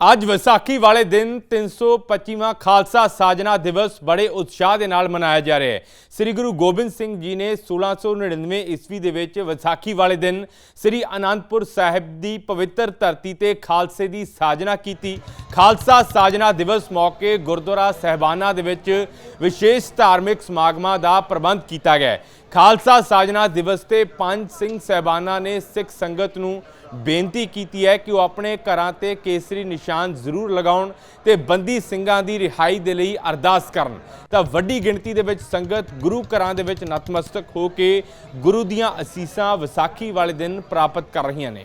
ਅੱਜ ਵਿਸਾਖੀ ਵਾਲੇ ਦਿਨ 325ਵਾਂ ਖਾਲਸਾ ਸਾਜਨਾ ਦਿਵਸ ਬੜੇ ਉਤਸ਼ਾਹ ਦੇ ਨਾਲ ਮਨਾਇਆ ਜਾ ਰਿਹਾ ਹੈ। ਸ੍ਰੀ ਗੁਰੂ ਗੋਬਿੰਦ ਸਿੰਘ ਜੀ ਨੇ 1699 ਈਸਵੀ ਦੇ ਵਿੱਚ ਵਿਸਾਖੀ ਵਾਲੇ ਦਿਨ ਸ੍ਰੀ ਅਨੰਦਪੁਰ ਸਾਹਿਬ ਦੀ ਪਵਿੱਤਰ ਧਰਤੀ ਤੇ ਖਾਲਸੇ ਦੀ ਸਾਜਨਾ ਕੀਤੀ। ਖਾਲਸਾ ਸਾਜਨਾ ਦਿਵਸ ਮੌਕੇ ਗੁਰਦੁਆਰਾ ਸਹਿਬਾਨਾ ਦੇ ਵਿੱਚ ਵਿਸ਼ੇਸ਼ ਧਾਰਮਿਕ ਸਮਾਗਮਾਂ ਦਾ ਪ੍ਰਬੰਧ ਕੀਤਾ ਗਿਆ ਖਾਲਸਾ ਸਾਜਨਾ ਦਿਵਸ ਤੇ ਪੰਜ ਸਿੰਘ ਸਹਿਬਾਨਾ ਨੇ ਸਿੱਖ ਸੰਗਤ ਨੂੰ ਬੇਨਤੀ ਕੀਤੀ ਹੈ ਕਿ ਉਹ ਆਪਣੇ ਘਰਾਂ ਤੇ ਕੇਸਰੀ ਨਿਸ਼ਾਨ ਜ਼ਰੂਰ ਲਗਾਉਣ ਤੇ ਬੰਦੀ ਸਿੰਘਾਂ ਦੀ ਰਿਹਾਈ ਦੇ ਲਈ ਅਰਦਾਸ ਕਰਨ। ਤਾਂ ਵੱਡੀ ਗਿਣਤੀ ਦੇ ਵਿੱਚ ਸੰਗਤ ਗੁਰੂ ਘਰਾਂ ਦੇ ਵਿੱਚ ਨਤਮਸਤਕ ਹੋ ਕੇ ਗੁਰੂ ਦੀਆਂ ਅਸੀਸਾਂ ਵਿਸਾਖੀ ਵਾਲੇ ਦਿਨ ਪ੍ਰਾਪਤ ਕਰ ਰਹੀਆਂ ਨੇ।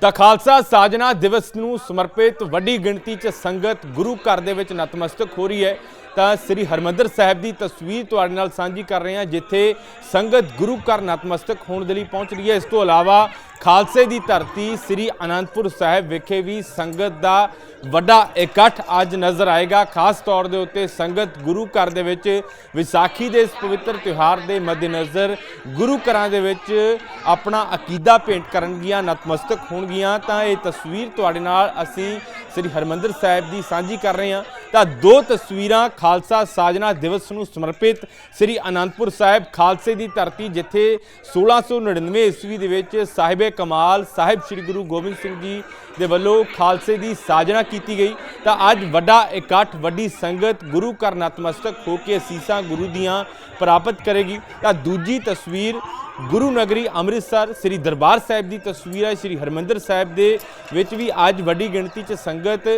ਤਾਂ ਖਾਲਸਾ ਸਾਜਨਾ ਦਿਵਸ ਨੂੰ ਸਮਰਪਿਤ ਵੱਡੀ ਗਿਣਤੀ 'ਚ ਸੰਗਤ ਗੁਰੂ ਘਰ ਦੇ ਵਿੱਚ ਨਤਮਸਤਕ ਹੋ ਰਹੀ ਹੈ। ਤਾਂ ਸ੍ਰੀ ਹਰਮੰਦਰ ਸਾਹਿਬ ਦੀ ਤਸਵੀਰ ਤੁਹਾਡੇ ਨਾਲ ਸਾਂਝੀ ਕਰ ਰਹੇ ਹਾਂ, ਜਿੱਥੇ ਸੰਗਤ ਗੁਰੂ ਘਰ ਨਤਮਸਤਕ ਹੋਣ ਦੇ ਲਈ ਪਹੁੰਚ ਰਹੀ ਹੈ। ਇਸ ਤੋਂ ਇਲਾਵਾ ਖਾਲਸੇ ਦੀ ਧਰਤੀ ਸ੍ਰੀ ਅਨੰਦਪੁਰ ਸਾਹਿਬ ਵਿਖੇ ਵੀ ਸੰਗਤ ਦਾ ਵੱਡਾ ਇਕੱਠ ਅੱਜ ਨਜ਼ਰ ਆਏਗਾ। ਖਾਸ ਤੌਰ ਦੇ ਉੱਤੇ ਸੰਗਤ ਗੁਰੂ ਘਰ ਦੇ ਵਿੱਚ ਵਿਸਾਖੀ ਦੇ ਇਸ ਪਵਿੱਤਰ ਤਿਉਹਾਰ ਦੇ ਮੱਦੇਨਜ਼ਰ ਗੁਰੂ ਘਰਾਂ ਦੇ ਵਿੱਚ ਆਪਣਾ ਅਕੀਦਾ ਭੇਂਟ ਕਰਨਗੀਆਂ, ਨਤਮਸਤਕ ਹੋਣਗੀਆਂ। ਤਾਂ ਇਹ ਤਸਵੀਰ ਤੁਹਾਡੇ ਨਾਲ ਅਸੀਂ ਸ੍ਰੀ ਹਰਮੰਦਰ ਸਾਹਿਬ ਦੀ ਸਾਂਝੀ ਕਰ ਰਹੇ ਹਾਂ। ਤਾਂ ਦੋ ਤਸਵੀਰਾਂ ਖਾਲਸਾ ਸਾਜਨਾ ਦਿਵਸ ਨੂੰ ਸਮਰਪਿਤ ਸ੍ਰੀ ਅਨੰਦਪੁਰ ਸਾਹਿਬ ਖਾਲਸੇ ਦੀ ਧਰਤੀ, ਜਿੱਥੇ 1699 ਈਸਵੀ ਦੇ ਵਿੱਚ ਸਾਹਿਬੇ ਕਮਾਲ ਸਾਹਿਬ ਸ੍ਰੀ ਗੁਰੂ ਗੋਬਿੰਦ ਸਿੰਘ ਜੀ ਦੇ ਵੱਲੋਂ ਖਾਲਸੇ ਦੀ ਸਾਜਨਾ ਕੀਤੀ ਗਈ। ਤਾਂ ਅੱਜ ਵੱਡਾ ਇਕੱਠ, ਵੱਡੀ ਸੰਗਤ ਗੁਰੂ ਘਰ ਨਤਮਸਤਕ ਹੋ ਕੇ ਅਸੀਸਾਂ ਗੁਰੂ ਦੀਆਂ ਪ੍ਰਾਪਤ ਕਰੇਗੀ। ਤਾਂ ਦੂਜੀ ਤਸਵੀਰ ਗੁਰੂ ਨਗਰੀ ਅੰਮ੍ਰਿਤਸਰ ਸ੍ਰੀ ਦਰਬਾਰ ਸਾਹਿਬ ਦੀ ਤਸਵੀਰ ਹੈ। ਸ੍ਰੀ ਹਰਮੰਦਰ ਸਾਹਿਬ ਦੇ ਵਿੱਚ ਵੀ ਅੱਜ ਵੱਡੀ ਗਿਣਤੀ 'ਚ ਸੰਗਤ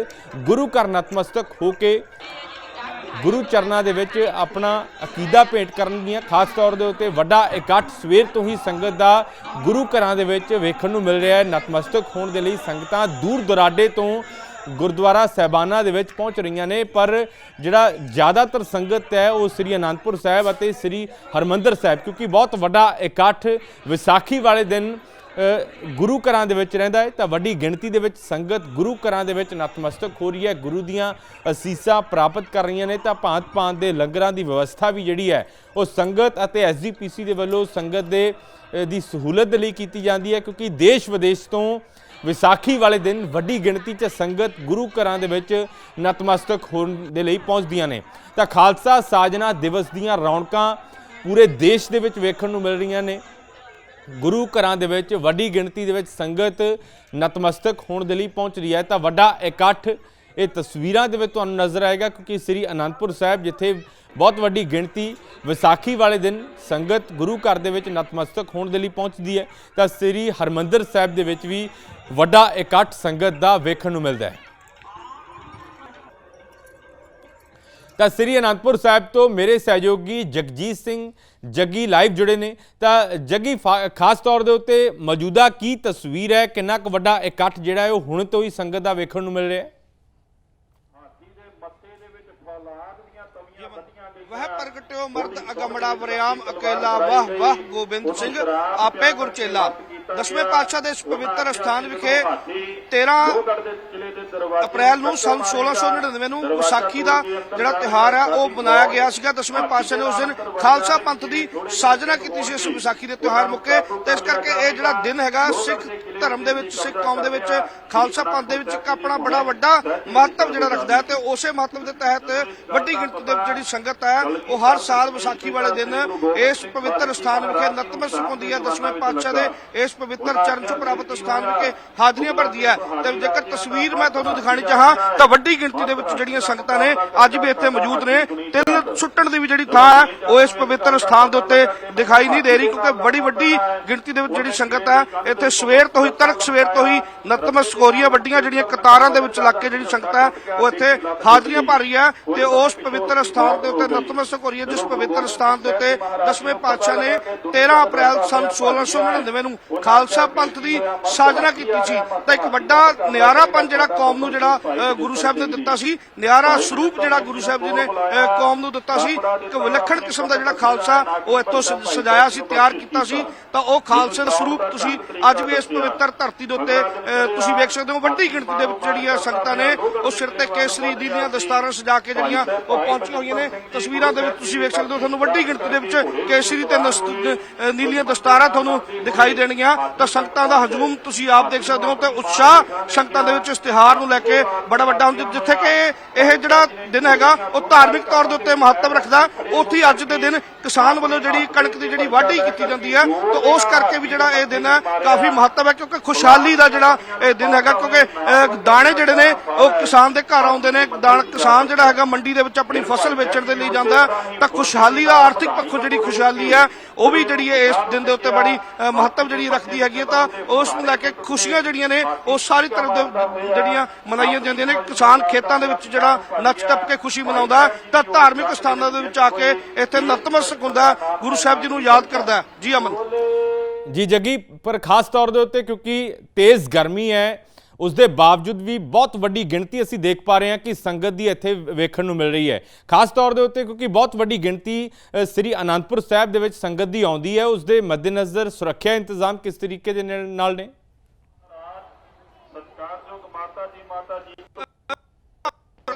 ਗੁਰੂ ਘਰ ਨਤਮਸਤਕ ਹੋ ਕੇ ਗੁਰੂ ਚਰਨਾਂ ਦੇ ਵਿੱਚ ਆਪਣਾ ਅਕੀਦਾ ਭੇਂਟ ਕਰਨਗੀਆਂ ਖਾਸ ਤੌਰ ਦੇ ਉੱਤੇ ਵੱਡਾ ਇਕੱਠ ਸਵੇਰ ਤੋਂ ਹੀ ਸੰਗਤ ਦਾ ਗੁਰੂ ਘਰਾਂ ਦੇ ਵਿੱਚ ਵੇਖਣ ਨੂੰ ਮਿਲ ਰਿਹਾ ਹੈ। ਨਤਮਸਤਕ ਹੋਣ ਦੇ ਲਈ ਸੰਗਤਾਂ ਦੂਰ ਦੁਰਾਡੇ ਤੋਂ ਗੁਰਦੁਆਰਾ ਸਹਿਬਾਨਾ ਦੇ ਵਿੱਚ ਪਹੁੰਚ ਰਹੀਆਂ ਨੇ, ਪਰ ਜਿਹੜਾ ਜ਼ਿਆਦਾਤਰ ਸੰਗਤ ਹੈ ਉਹ ਸ੍ਰੀ ਅਨੰਦਪੁਰ ਸਾਹਿਬ ਅਤੇ ਸ੍ਰੀ ਹਰਮੰਦਰ ਸਾਹਿਬ, ਕਿਉਂਕਿ ਬਹੁਤ ਵੱਡਾ ਇਕੱਠ ਵਿਸਾਖੀ ਵਾਲੇ ਦਿਨ ਗੁਰੂ ਘਰਾਂ ਦੇ ਵਿੱਚ ਰਹਿੰਦਾ ਹੈ, ਤਾਂ ਵੱਡੀ ਗਿਣਤੀ ਦੇ ਵਿੱਚ ਸੰਗਤ ਗੁਰੂ ਘਰਾਂ ਦੇ ਵਿੱਚ ਨਤਮਸਤਕ ਹੋ ਰਹੀ ਹੈ। ਗੁਰੂ ਦੀਆਂ ਅਸੀਸਾਂ ਪ੍ਰਾਪਤ ਕਰ ਰਹੀਆਂ ਨੇ, ਤਾਂ ਭਾਂਤ ਭਾਂਤ ਦੇ ਲੰਗਰਾਂ ਦੀ ਵਿਵਸਥਾ ਵੀ ਜਿਹੜੀ ਹੈ, ਉਹ ਸੰਗਤ ਅਤੇ ਐਸਜੀਪੀਸੀ ਦੇ ਵੱਲੋਂ ਸੰਗਤ ਦੇ ਦੀ ਸਹੂਲਤ ਦੇ ਲਈ ਕੀਤੀ ਜਾਂਦੀ ਹੈ, ਕਿਉਂਕਿ ਦੇਸ਼ ਵਿਦੇਸ਼ ਤੋਂ ਵਿਸਾਖੀ ਵਾਲੇ ਦਿਨ ਵੱਡੀ ਗਿਣਤੀ 'ਚ ਸੰਗਤ ਗੁਰੂ ਘਰਾਂ ਦੇ ਵਿੱਚ ਨਤਮਸਤਕ ਹੋਣ ਦੇ ਲਈ ਪਹੁੰਚਦੀਆਂ ਨੇ। ਤਾਂ ਖਾਲਸਾ ਸਾਜਨਾ ਦਿਵਸ ਦੀਆਂ ਰੌਣਕਾਂ ਪੂਰੇ ਦੇਸ਼ ਦੇ ਵਿੱਚ ਵੇਖਣ ਨੂੰ ਮਿਲ ਰਹੀਆਂ ਨੇ। ਗੁਰੂ ਘਰਾਂ ਦੇ ਵਿੱਚ ਵੱਡੀ ਗਿਣਤੀ ਦੇ ਵਿੱਚ ਸੰਗਤ ਨਤਮਸਤਕ ਹੋਣ ਦੇ ਲਈ ਪਹੁੰਚ ਰਹੀ ਹੈ। ਤਾਂ ਵੱਡਾ ਇਕੱਠ ਇਹ ਤਸਵੀਰਾਂ ਦੇ ਵਿੱਚ ਤੁਹਾਨੂੰ ਨਜ਼ਰ ਆਏਗਾ ਕਿਉਂਕਿ ਸ੍ਰੀ ਅਨੰਦਪੁਰ ਸਾਹਿਬ ਜਿੱਥੇ ਬਹੁਤ ਵੱਡੀ ਗਿਣਤੀ ਵਿਸਾਖੀ ਵਾਲੇ ਦਿਨ ਸੰਗਤ ਗੁਰੂ ਘਰ ਦੇ ਵਿੱਚ ਨਤਮਸਤਕ ਹੋਣ ਦੇ ਲਈ ਪਹੁੰਚਦੀ ਹੈ। ਤਾਂ ਸ੍ਰੀ ਹਰਮੰਦਰ ਸਾਹਿਬ ਦੇ ਵਿੱਚ ਵੀ ਵੱਡਾ ਇਕੱਠ ਸੰਗਤ ਦਾ ਵੇਖਣ ਨੂੰ ਮਿਲਦਾ ਹੈ। ਤਾਂ ਸ੍ਰੀ ਅਨੰਦਪੁਰ ਸਾਹਿਬ ਤੋਂ ਮੇਰੇ ਸਹਿਯੋਗੀ ਜਗਜੀਤ ਸਿੰਘ ਜੱਗੀ ਲਾਈਵ ਜੁੜੇ ਨੇ। ਤਾਂ ਜੱਗੀ ਖਾਸ ਤੌਰ ਦੇ ਉੱਤੇ ਮੌਜੂਦਾ ਕੀ ਤਸਵੀਰ ਹੈ? ਕਿੰਨਾ ਕੁ ਵੱਡਾ ਇਕੱਠ ਜਿਹੜਾ ਹੈ ਉਹ ਹੁਣ ਤੋਂ ਹੀ ਸੰਗਤ ਦਾ ਵੇਖਣ ਨੂੰ ਮਿਲ ਰਿਹਾ ਹੈ? ਵਹ ਪ੍ਰਗਟਿਓ ਮਰਦ ਅਗਮੜਾ ਵਰਿਆਮ ਅਕੇਲਾ। ਵਾਹ ਵਾਹ ਗੋਬਿੰਦ ਸਿੰਘ ਆਪੇ ਗੁਰਚੇਲਾ। ਦਸਵੇਂ ਪਾਤਸ਼ਾਹ ਦੇ ਇਸ ਪਵਿੱਤਰ ਅਸਥਾਨ ਵਿਖੇ 13 ਅਪ੍ਰੈਲ ਨੂੰ ਸੰਨ 1699 ਨੂੰ ਵਿਸਾਖੀ ਦਾ ਜਿਹੜਾ ਤਿਹਾਰ ਹੈ ਉਹ ਮਨਾਇਆ ਗਿਆ ਸੀਗਾ। ਦਸਵੇਂ ਪਾਤਸ਼ਾਹ ਨੇ ਉਸ ਦਿਨ ਖਾਲਸਾ ਪੰਥ ਦੀ ਸਾਜਨਾ ਕੀਤੀ ਸੀ ਇਸ ਵਿਸਾਖੀ ਦੇ ਤਿਹਾਰ ਮੌਕੇ। ਤੇ ਇਸ ਕਰਕੇ ਇਹ ਜਿਹੜਾ ਦਿਨ ਹੈਗਾ, ਸਿੱਖ ਧਰਮ ਦੇ ਵਿੱਚ, ਸਿੱਖ ਕੌਮ ਦੇ ਵਿੱਚ, ਖਾਲਸਾ ਪੰਥ ਦੇ ਵਿੱਚ ਇੱਕ ਆਪਣਾ ਬੜਾ ਵੱਡਾ ਮਹੱਤਵ ਜਿਹੜਾ ਰੱਖਦਾ ਹੈ। ਤੇ ਉਸੇ ਮਹੱਤਵ ਦੇ ਤਹਿਤ ਵੱਡੀ ਗਿਣਤੀ ਦੇ ਜਿਹੜੀ ਸੰਗਤ ਹੈ, ਉਹ ਹਰ ਸਾਲ ਵਿਸਾਖੀ ਵਾਲੇ ਦਿਨ ਇਸ ਪਵਿੱਤਰ ਸਥਾਨ ਵਿਖੇ ਨਤਮਸਤਕ ਹੁੰਦੀ ਹੈ। ਦਸਵੇਂ ਪਾਤਸ਼ਾਹ ਦੇ ਇਸ ਪਵਿੱਤਰ ਚਰਨ ਚ ਪ੍ਰਾਪਤ ਸਥਾਨ ਵਿਖੇ ਹਾਜ਼ਰੀਆਂ ਭਰਦੀ ਹੈ। ਤੇ ਜੇਕਰ ਤਸਵੀਰ ਮੈਂ ਤੁਹਾਨੂੰ ਦਿਖਾਣੀ ਚਾਹਾਂ, ਤਾਂ ਵੱਡੀ ਗਿਣਤੀ ਦੇ ਵਿੱਚ ਜਿਹੜੀਆਂ ਸੰਗਤਾਂ ਨੇ ਅੱਜ ਵੀ ਇੱਥੇ ਮੌਜੂਦ ਨੇ। ਤਿੰਨ ਸੁੱਟਣ ਦੀ ਵੀ ਜਿਹੜੀ ਥਾਂ ਹੈ, ਉਹ ਇਸ ਪਵਿੱਤਰ ਸਥਾਨ ਦੇ ਉੱਤੇ ਦਿਖਾਈ ਨਹੀਂ ਦੇ ਰਹੀ, ਕਿਉਂਕਿ ਬੜੀ ਵੱਡੀ ਗਿਣਤੀ ਦੇ ਵਿੱਚ ਜਿਹੜੀ ਸੰਗਤ ਹੈ, ਇੱਥੇ ਸਵੇਰ ਤੋਂ ਹੀ ਤੜਕ ਸਵੇਰ ਤੋਂ ਹੀ ਨਤਮਸਤਕ ਹੋ ਰਹੀ ਹੈ। ਵੱਡੀਆਂ ਜਿਹੜੀਆਂ ਕਤਾਰਾਂ ਦੇ ਵਿੱਚ ਲੱਗ ਕੇ ਜਿਹੜੀ ਸੰਗਤ ਹੈ, ਉਹ ਇੱਥੇ ਹਾਜ਼ਰੀਆਂ ਭਰ ਰਹੀ ਹੈ ਤੇ ਉਸ ਪਵਿੱਤਰ ਸਥਾਨ ਦੇ ਉੱਤੇ ਨਤਮਸਤਕ ਹੋ ਰਹੀ ਹੈ, ਜਿਸ ਪਵਿੱਤਰ ਸਥਾਨ ਦੇ ਉੱਤੇ ਦਸਵੇਂ ਪਾਤਸ਼ਾਹ ਨੇ 13 ਅਪ੍ਰੈਲ ਸੰਨ 1699 ਨੂੰ ਖਾਲਸਾ ਪੰਥ ਦੀ ਸਾਜਨਾ ਕੀਤੀ ਸੀ। ਤਾਂ ਇੱਕ ਵੱਡਾ ਨਿਆਰਾਪਨ ਜਿਹੜਾ ਕੌਮ ਨੂੰ ਜਿਹੜਾ ਗੁਰੂ ਸਾਹਿਬ ਨੇ ਦਿੱਤਾ ਸੀ ਨਿਆਰਾ ਸਰੂਪ ਜਿਹੜਾ ਗੁਰੂ ਸਾਹਿਬ ਜੀ ਨੇ ਕੌਮ ਨੂੰ ਦਿੱਤਾ ਸੀ ਇੱਕ ਵਿਲੱਖਣ ਕਿਸਮ ਦਾ ਜਿਹੜਾ ਖਾਲਸਾ ਉਹ ਇੱਥੋਂ ਸ- ਸਜਾਇਆ ਸੀ ਤਿਆਰ ਕੀਤਾ ਸੀ। ਤਾਂ ਉਹ ਖਾਲਸੇ ਦਾ ਸਰੂਪ ਤੁਸੀਂ ਅੱਜ ਵੀ ਇਸ ਪਵਿੱਤਰ ਧਰਤੀ ਦੇ ਉੱਤੇ ਅ, ਤੁਸੀਂ ਵੇਖ ਸਕਦੇ ਹੋ ਵੱਡੀ ਗਿਣਤੀ ਦੇ ਵਿੱਚ ਜਿਹੜੀਆਂ ਸੰਗਤਾਂ ਨੇ ਉਹ ਸਿਰ ਤੇ ਕੇਸਰੀ ਦੀਆਂ ਦਸਤਾਰਾਂ ਸਜਾ ਕੇ ਜਿਹੜੀਆਂ ਉਹ ਪਹੁੰਚੀਆਂ ਹੋਈਆਂ ਨੇ। ਤਸਵੀਰਾਂ ਦੇ ਵਿੱਚ ਤੁਸੀਂ ਵੇਖ ਸਕਦੇ ਹੋ ਤੁਹਾਨੂੰ ਵੱਡੀ ਗਿਣਤੀ ਦੇ ਵਿੱਚ ਕੇਸਰੀ ਤੇ ਨੀਲੀਆਂ ਦਸਤਾਰਾਂ ਤੁਹਾਨੂੰ ਦਿਖਾਈ ਦੇਣਗੀਆਂ। ਤਾਂ ਸੰਗਤਾਂ ਦਾ ਹਜੂਮ ਤੁਸੀਂ ਆਪ ਦੇਖ ਸਕਦੇ ਹੋ ਤੇ ਉਤਸ਼ਾਹ ਸੰਗਤਾਂ ਦੇ ਵਿੱਚ ਇਸ ਨੂੰ ਲੈ ਕੇ ਬੜਾ ਵੱਡਾ ਹੁੰਦਾ ਜਿੱਥੇ ਕਿ ਇਹ ਜਿਹੜਾ ਦਿਨ ਹੈਗਾ ਉਹ ਧਾਰਮਿਕ ਤੌਰ ਦੇ ਉੱਤੇ ਮਹੱਤਵ ਰੱਖਦਾ ਉੱਥੇ ਅੱਜ ਦੇ ਦਿਨ ਕਿਸਾਨ ਵੱਲੋਂ ਜਿਹੜੀ ਕਣਕ ਦੀ ਜਿਹੜੀ ਵਾਢੀ ਕੀਤੀ ਜਾਂਦੀ ਹੈ ਤਾਂ ਉਸ ਕਰਕੇ ਵੀ ਜਿਹੜਾ ਇਹ ਦਿਨ ਹੈ ਕਾਫੀ ਮਹੱਤਵ ਹੈ ਕਿਉਂਕਿ ਖੁਸ਼ਹਾਲੀ ਦਾ ਜਿਹੜਾ ਇਹ ਦਿਨ ਹੈਗਾ ਕਿਉਂਕਿ ਅਹ, ਦਾਣੇ ਜਿਹੜੇ ਨੇ ਉਹ ਕਿਸਾਨ ਦੇ ਘਰ ਆਉਂਦੇ ਨੇ। ਦਾਣ ਕਿਸਾਨ ਜਿਹੜਾ ਹੈਗਾ ਮੰਡੀ ਦੇ ਵਿੱਚ ਆਪਣੀ ਫਸਲ ਵੇਚਣ ਦੇ ਲਈ ਜਾਂਦਾ ਤਾਂ ਖੁਸ਼ਹਾਲੀ ਦਾ ਆਰਥਿਕ ਪੱਖੋਂ ਜਿਹੜੀ ਖੁਸ਼ਹਾਲੀ ਹੈ ਉਹ ਵੀ ਜਿਹੜੀ ਹੈ ਇਸ ਦਿਨ ਦੇ ਉੱਤੇ ਬੜੀ ਮਹੱਤਵ ਜਿਹੜੀ ਰੱਖਦੀ ਹੈਗੀ ਤਾਂ ਉਸ ਨੂੰ ਲੈ ਕੇ ਖੁਸ਼ੀਆਂ ਜਿਹੜੀਆਂ ਨੇ ਉਹ ਸਾਰੀ ਤਰ੍ਹਾਂ ਦੇ ਜਿਹੜੀਆਂ ਮਨਾਈਆਂ ਜਾਂਦੀਆਂ ਨੇ। ਕਿਸਾਨ ਖੇਤਾਂ ਦੇ ਵਿੱਚ ਜਿਹੜਾ ਨੱਚ ਟੱਪ ਕੇ ਖੁਸ਼ੀ ਮਨਾਉਂਦਾ ਹੈ, ਤਾਂ ਧਾਰਮਿਕ ਸਥਾਨਾਂ ਦੇ ਵਿੱਚ ਆ ਕੇ ਇੱਥੇ ਨਤਮਸਤਕ ਹੁੰਦਾ ਗੁਰੂ ਸਾਹਿਬ ਜੀ ਨੂੰ ਯਾਦ ਕਰਦਾ ਜੀ ਅਮਨ। ਜੀ ਜੱਗੀ ਪਰ ਖਾਸ ਤੌਰ ਦੇ ਉੱਤੇ ਕਿਉਂਕਿ ਤੇਜ਼ ਗਰਮੀ ਹੈ ਉਸ ਦੇ ਬਾਵਜੂਦ ਵੀ ਬਹੁਤ ਵੱਡੀ ਗਿਣਤੀ ਅਸੀਂ ਦੇਖ ਪਾ ਰਹੇ ਹਾਂ ਕਿ ਸੰਗਤ ਦੀ ਇੱਥੇ ਵੇਖਣ ਨੂੰ ਮਿਲ ਰਹੀ ਹੈ। ਖਾਸ ਤੌਰ ਦੇ ਉੱਤੇ ਕਿਉਂਕਿ ਬਹੁਤ ਵੱਡੀ ਗਿਣਤੀ ਸ੍ਰੀ ਅਨੰਦਪੁਰ ਸਾਹਿਬ ਦੇ ਵਿੱਚ ਸੰਗਤ ਦੀ ਆਉਂਦੀ ਹੈ। ਉਸ ਦੇ ਮੱਦੇਨਜ਼ਰ ਸੁਰੱਖਿਆ ਇੰਤਜ਼ਾਮ ਕਿਸ ਤਰੀਕੇ ਦੇ ਨਾਲ ਨਾਲ ਨੇ ਸਤਿਕਾਰਯੋਗ ਮਾਤਾ ਜੀ ਮਾਤਾ ਜੀ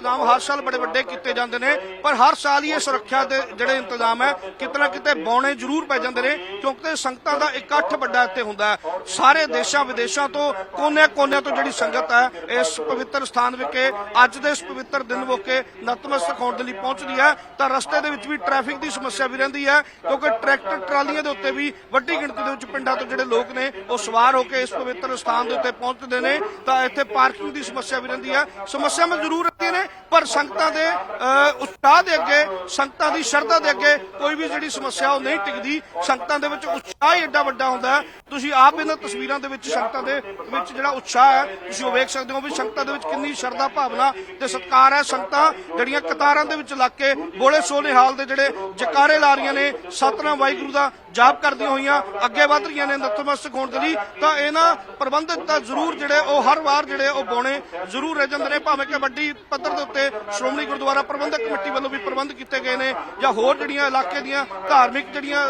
ਇੰਤਜ਼ਾਮ ਹਰ ਸਾਲ ਬੜੇ ਵੱਡੇ ਕੀਤੇ ਜਾਂਦੇ ਨੇ, ਪਰ ਹਰ ਸਾਲ ਹੀ ਇਹ ਸੁਰੱਖਿਆ ਦੇ ਜਿਹੜੇ ਇੰਤਜ਼ਾਮ ਹੈ, ਕਿਤੇ ਨਾ ਕਿਤੇ ਬੌਣੇ ਜ਼ਰੂਰ ਪੈ ਜਾਂਦੇ ਨੇ, ਕਿਉਂਕਿ ਸੰਗਤਾਂ ਦਾ ਇਕੱਠ ਵੱਡਾ ਇੱਥੇ ਹੁੰਦਾ ਹੈ। ਸਾਰੇ ਦੇਸ਼ਾਂ ਵਿਦੇਸ਼ਾਂ ਤੋਂ ਕੋਨੇ-ਕੋਨੇ ਤੋਂ ਜਿਹੜੀ ਸੰਗਤ ਹੈ, ਇਸ ਪਵਿੱਤਰ ਸਥਾਨ ਵਿਖੇ, ਅੱਜ ਦੇ ਇਸ ਪਵਿੱਤਰ ਦਿਨ ਮੌਕੇ ਨਤਮਸਤਕ ਹੋਣ ਦੇ ਲਈ ਪਹੁੰਚਦੀ ਹੈ, ਤਾਂ ਰਸਤੇ ਦੇ ਵਿੱਚ ਵੀ ਟ੍ਰੈਫਿਕ ਦੀ ਸਮੱਸਿਆ ਵੀ ਰਹਿੰਦੀ ਹੈ, ਕਿਉਂਕਿ ਟਰੈਕਟਰ ਟਰਾਲੀਆਂ ਦੇ ਉੱਤੇ ਵੀ ਵੱਡੀ ਗਿਣਤੀ ਦੇ ਵਿੱਚ ਪਿੰਡਾਂ ਤੋਂ ਜਿਹੜੇ ਲੋਕ ਨੇ, ਉਹ ਸਵਾਰ ਹੋ ਕੇ ਇਸ ਪਵਿੱਤਰ ਸਥਾਨ ਦੇ ਉੱਤੇ ਪਹੁੰਚਦੇ ਨੇ, ਤਾਂ ਇੱਥੇ ਪਾਰਕਿੰਗ ਦੀ ਸਮੱਸਿਆ ਵੀ ਰਹਿੰਦੀ ਹੈ। ਸਮੱਸਿਆਵਾਂ ਜ਼ਰੂਰ ਰਹਿੰਦੀਆਂ ਨੇ ਪਰ ਸੰਗਤਾਂ ਦੇ ਅ, ਉਤਸ਼ਾਹ ਦੇ ਅੱਗੇ ਸੰਗਤਾਂ ਦੀ ਸ਼ਰਧਾ ਦੇ ਅੱਗੇ ਕੋਈ ਵੀ ਜਿਹੜੀ ਸਮੱਸਿਆ ਉਹ ਨਹੀਂ ਟਿਕਦੀ। ਸੰਗਤਾਂ ਦੇ ਵਿੱਚ ਉਤਸ਼ਾਹ ਹੀ ਐਡਾ ਵੱਡਾ ਹੁੰਦਾ ਹੈ। ਤੁਸੀਂ ਆਪ ਇਹਨਾਂ ਤਸਵੀਰਾਂ ਦੇ ਵਿੱਚ ਸੰਗਤਾਂ ਦੇ ਵਿੱਚ ਜਿਹੜਾ ਉਤਸ਼ਾਹ ਹੈ ਤੁਸੀਂ ਉਹ ਵੇਖ ਸਕਦੇ ਹੋ ਵੀ ਸੰਗਤਾਂ ਦੇ ਵਿੱਚ ਕਿੰਨੀ ਸ਼ਰਧਾ ਭਾਵਨਾ ਤੇ ਸਤਿਕਾਰ ਹੈ। ਸੰਗਤਾਂ ਜਿਹੜੀਆਂ ਕਤਾਰਾਂ ਦੇ ਵਿੱਚ ਲੱਗ ਕੇ ਬੋਲੇ ਸੋਨੇ ਹਾਲ ਦੇ ਜਿਹੜੇ ਜਕਾਰੇ ਲਾ ਰਹੀਆਂ ਨੇ ਸਤਨਾਮ ਵਾਹਿਗੁਰੂ ਦਾ ਜਾਪ ਕਰਦੀਆਂ ਹੋਈਆਂ, ਅੱਗੇ ਵਧ ਰਹੀਆਂ ਨੇ ਨਤਮਸਤਕ ਹੋਣ ਦੇ ਲਈ, ਤਾਂ ਇਹਨਾਂ ਪ੍ਰਬੰਧਕ ਤਾਂ ਜ਼ਰੂਰ ਜਿਹੜੇ ਉਹ ਹਰ ਵਾਰ ਜਿਹੜੇ ਉਹ ਬੋਣੇ ਜ਼ਰੂਰ ਰਹਿ ਜਾਂਦੇ ਨੇ, ਭਾਵੇਂ ਕਿ ਵੱਡੀ ਪੱਧਰ ਦੇ ਉੱਤੇ ਸ਼੍ਰੋਮਣੀ ਗੁਰਦੁਆਰਾ ਪ੍ਰਬੰਧਕ ਕਮੇਟੀ ਵੱਲੋਂ ਵੀ ਪ੍ਰਬੰਧ ਕੀਤੇ ਗਏ ਨੇ, ਜਾਂ ਹੋਰ ਜਿਹੜੀਆਂ ਇਲਾਕੇ ਦੀਆਂ ਧਾਰਮਿਕ ਜਿਹੜੀਆਂ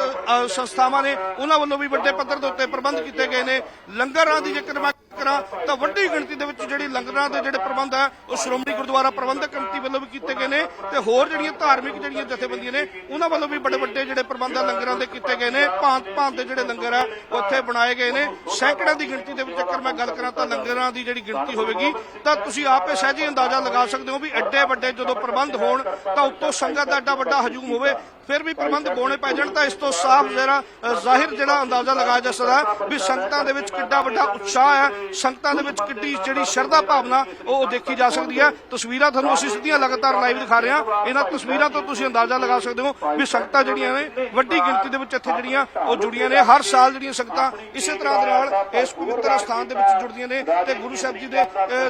ਸੰਸਥਾਵਾਂ ਨੇ, ਉਹਨਾਂ ਵੱਲੋਂ ਵੀ ਵੱਡੇ ਪੱਧਰ ਦੇ ਉੱਤੇ ਪ੍ਰਬੰਧ ਕੀਤੇ ਗਏ ਨੇ, ਲੰਗਰਾਂ ਦੀ ਜੇਕਰ ਮੈਂ ਕਰਾਂ ਤਾਂ ਵੱਡੀ ਗਿਣਤੀ ਦੇ ਵਿੱਚ ਜਿਹੜੀ ਲੰਗਰਾਂ ਦੇ ਜਿਹੜੇ ਪ੍ਰਬੰਧ ਹੈ, ਉਹ ਸ਼੍ਰੋਮਣੀ ਗੁਰਦੁਆਰਾ ਪ੍ਰਬੰਧਕ ਕਮੇਟੀ ਵੱਲੋਂ ਵੀ ਕੀਤੇ ਗਏ ਨੇ ਤੇ ਹੋਰ ਜਿਹੜੀਆਂ ਧਾਰਮਿਕ ਜਿਹੜੀਆਂ ਜਥੇਬੰਦੀਆਂ ਨੇ, ਉਹਨਾਂ ਵੱਲੋਂ ਵੀ ਬੜੇ ਵੱਡੇ ਜਿਹੜੇ ਪ੍ਰਬੰਧ ਲੰਗਰਾਂ ਦੇ ਕੀਤੇ ਗਏ ਨੇ। ਭਾਂਤ ਭਾਂਤ ਦੇ ਜਿਹੜੇ ਲੰਗਰ ਆ ਉੱਥੇ ਬਣਾਏ ਗਏ ਨੇ। ਸੈਂਕੜਿਆਂ ਦੀ ਗਿਣਤੀ ਦੇ ਵਿੱਚ ਜੇਕਰ ਮੈਂ ਗੱਲ ਕਰਾਂ ਤਾਂ ਲੰਗਰਾਂ ਦੀ ਜਿਹੜੀ ਗਿਣਤੀ ਹੋਵੇਗੀ, ਤਾਂ ਤੁਸੀਂ ਆਪੇ ਸਹਿਜੇ ਅੰਦਾਜ਼ਾ ਲਗਾ ਸਕਦੇ ਹੋ ਵੀ ਐਡੇ ਵੱਡੇ ਜਦੋਂ ਪ੍ਰਬੰਧ ਹੋਣ, ਤਾਂ ਉੱਤੋਂ ਸੰਗਤ ਦਾ ਐਡਾ ਵੱਡਾ ਹਜੂਮ ਹੋਵੇ ਫਿਰ ਵੀ ਪ੍ਰਬੰਧ ਬੋਣੇ ਪੈ ਜਾਣ ਤਾਂ ਇਸ ਤੋਂ ਸਾਫ਼ ਜਿਹੜਾ ਜ਼ਾਹਿਰ ਜਿਹੜਾ ਅੰਦਾਜ਼ਾ ਲਗਾਇਆ ਜਾ ਸਕਦਾ ਵੀ ਸੰਗਤਾਂ ਦੇ ਵਿੱਚ ਕਿੱਡਾ ਵੱਡਾ ਉਤਸ਼ਾਹ ਹੈ। ਸੰਗਤਾਂ ਦੇ ਵਿੱਚ ਕਿੱਡੀ ਜਿਹੜੀ ਸ਼ਰਧਾ ਭਾਵਨਾ ਉਹ ਦੇਖੀ ਜਾ ਸਕਦੀ ਹੈ। ਤਸਵੀਰਾਂ ਤੁਹਾਨੂੰ ਅਸੀਂ ਸਿੱਧੀਆਂ ਲਗਾਤਾਰ ਲਾਈਵ ਦਿਖਾ ਰਹੇ ਹਾਂ। ਇਹਨਾਂ ਤਸਵੀਰਾਂ ਤੋਂ ਤੁਸੀਂ ਅੰਦਾਜ਼ਾ ਲਗਾ ਸਕਦੇ ਹੋ ਵੀ ਸੰਗਤਾਂ ਜਿਹੜੀਆਂ ਨੇ, ਵੱਡੀ ਗਿਣਤੀ ਦੇ ਵਿੱਚ ਇੱਥੇ ਜਿਹੜੀਆਂ ਉਹ ਜੁੜੀਆਂ ਨੇ। ਹਰ ਸਾਲ ਜਿਹੜੀਆਂ ਸੰਗਤਾਂ ਇਸੇ ਤਰ੍ਹਾਂ ਦੇ ਨਾਲ ਇਸ ਪਵਿੱਤਰ ਸਥਾਨ ਦੇ ਵਿੱਚ ਜੁੜਦੀਆਂ ਨੇ ਤੇ ਗੁਰੂ ਸਾਹਿਬ ਜੀ ਦੇ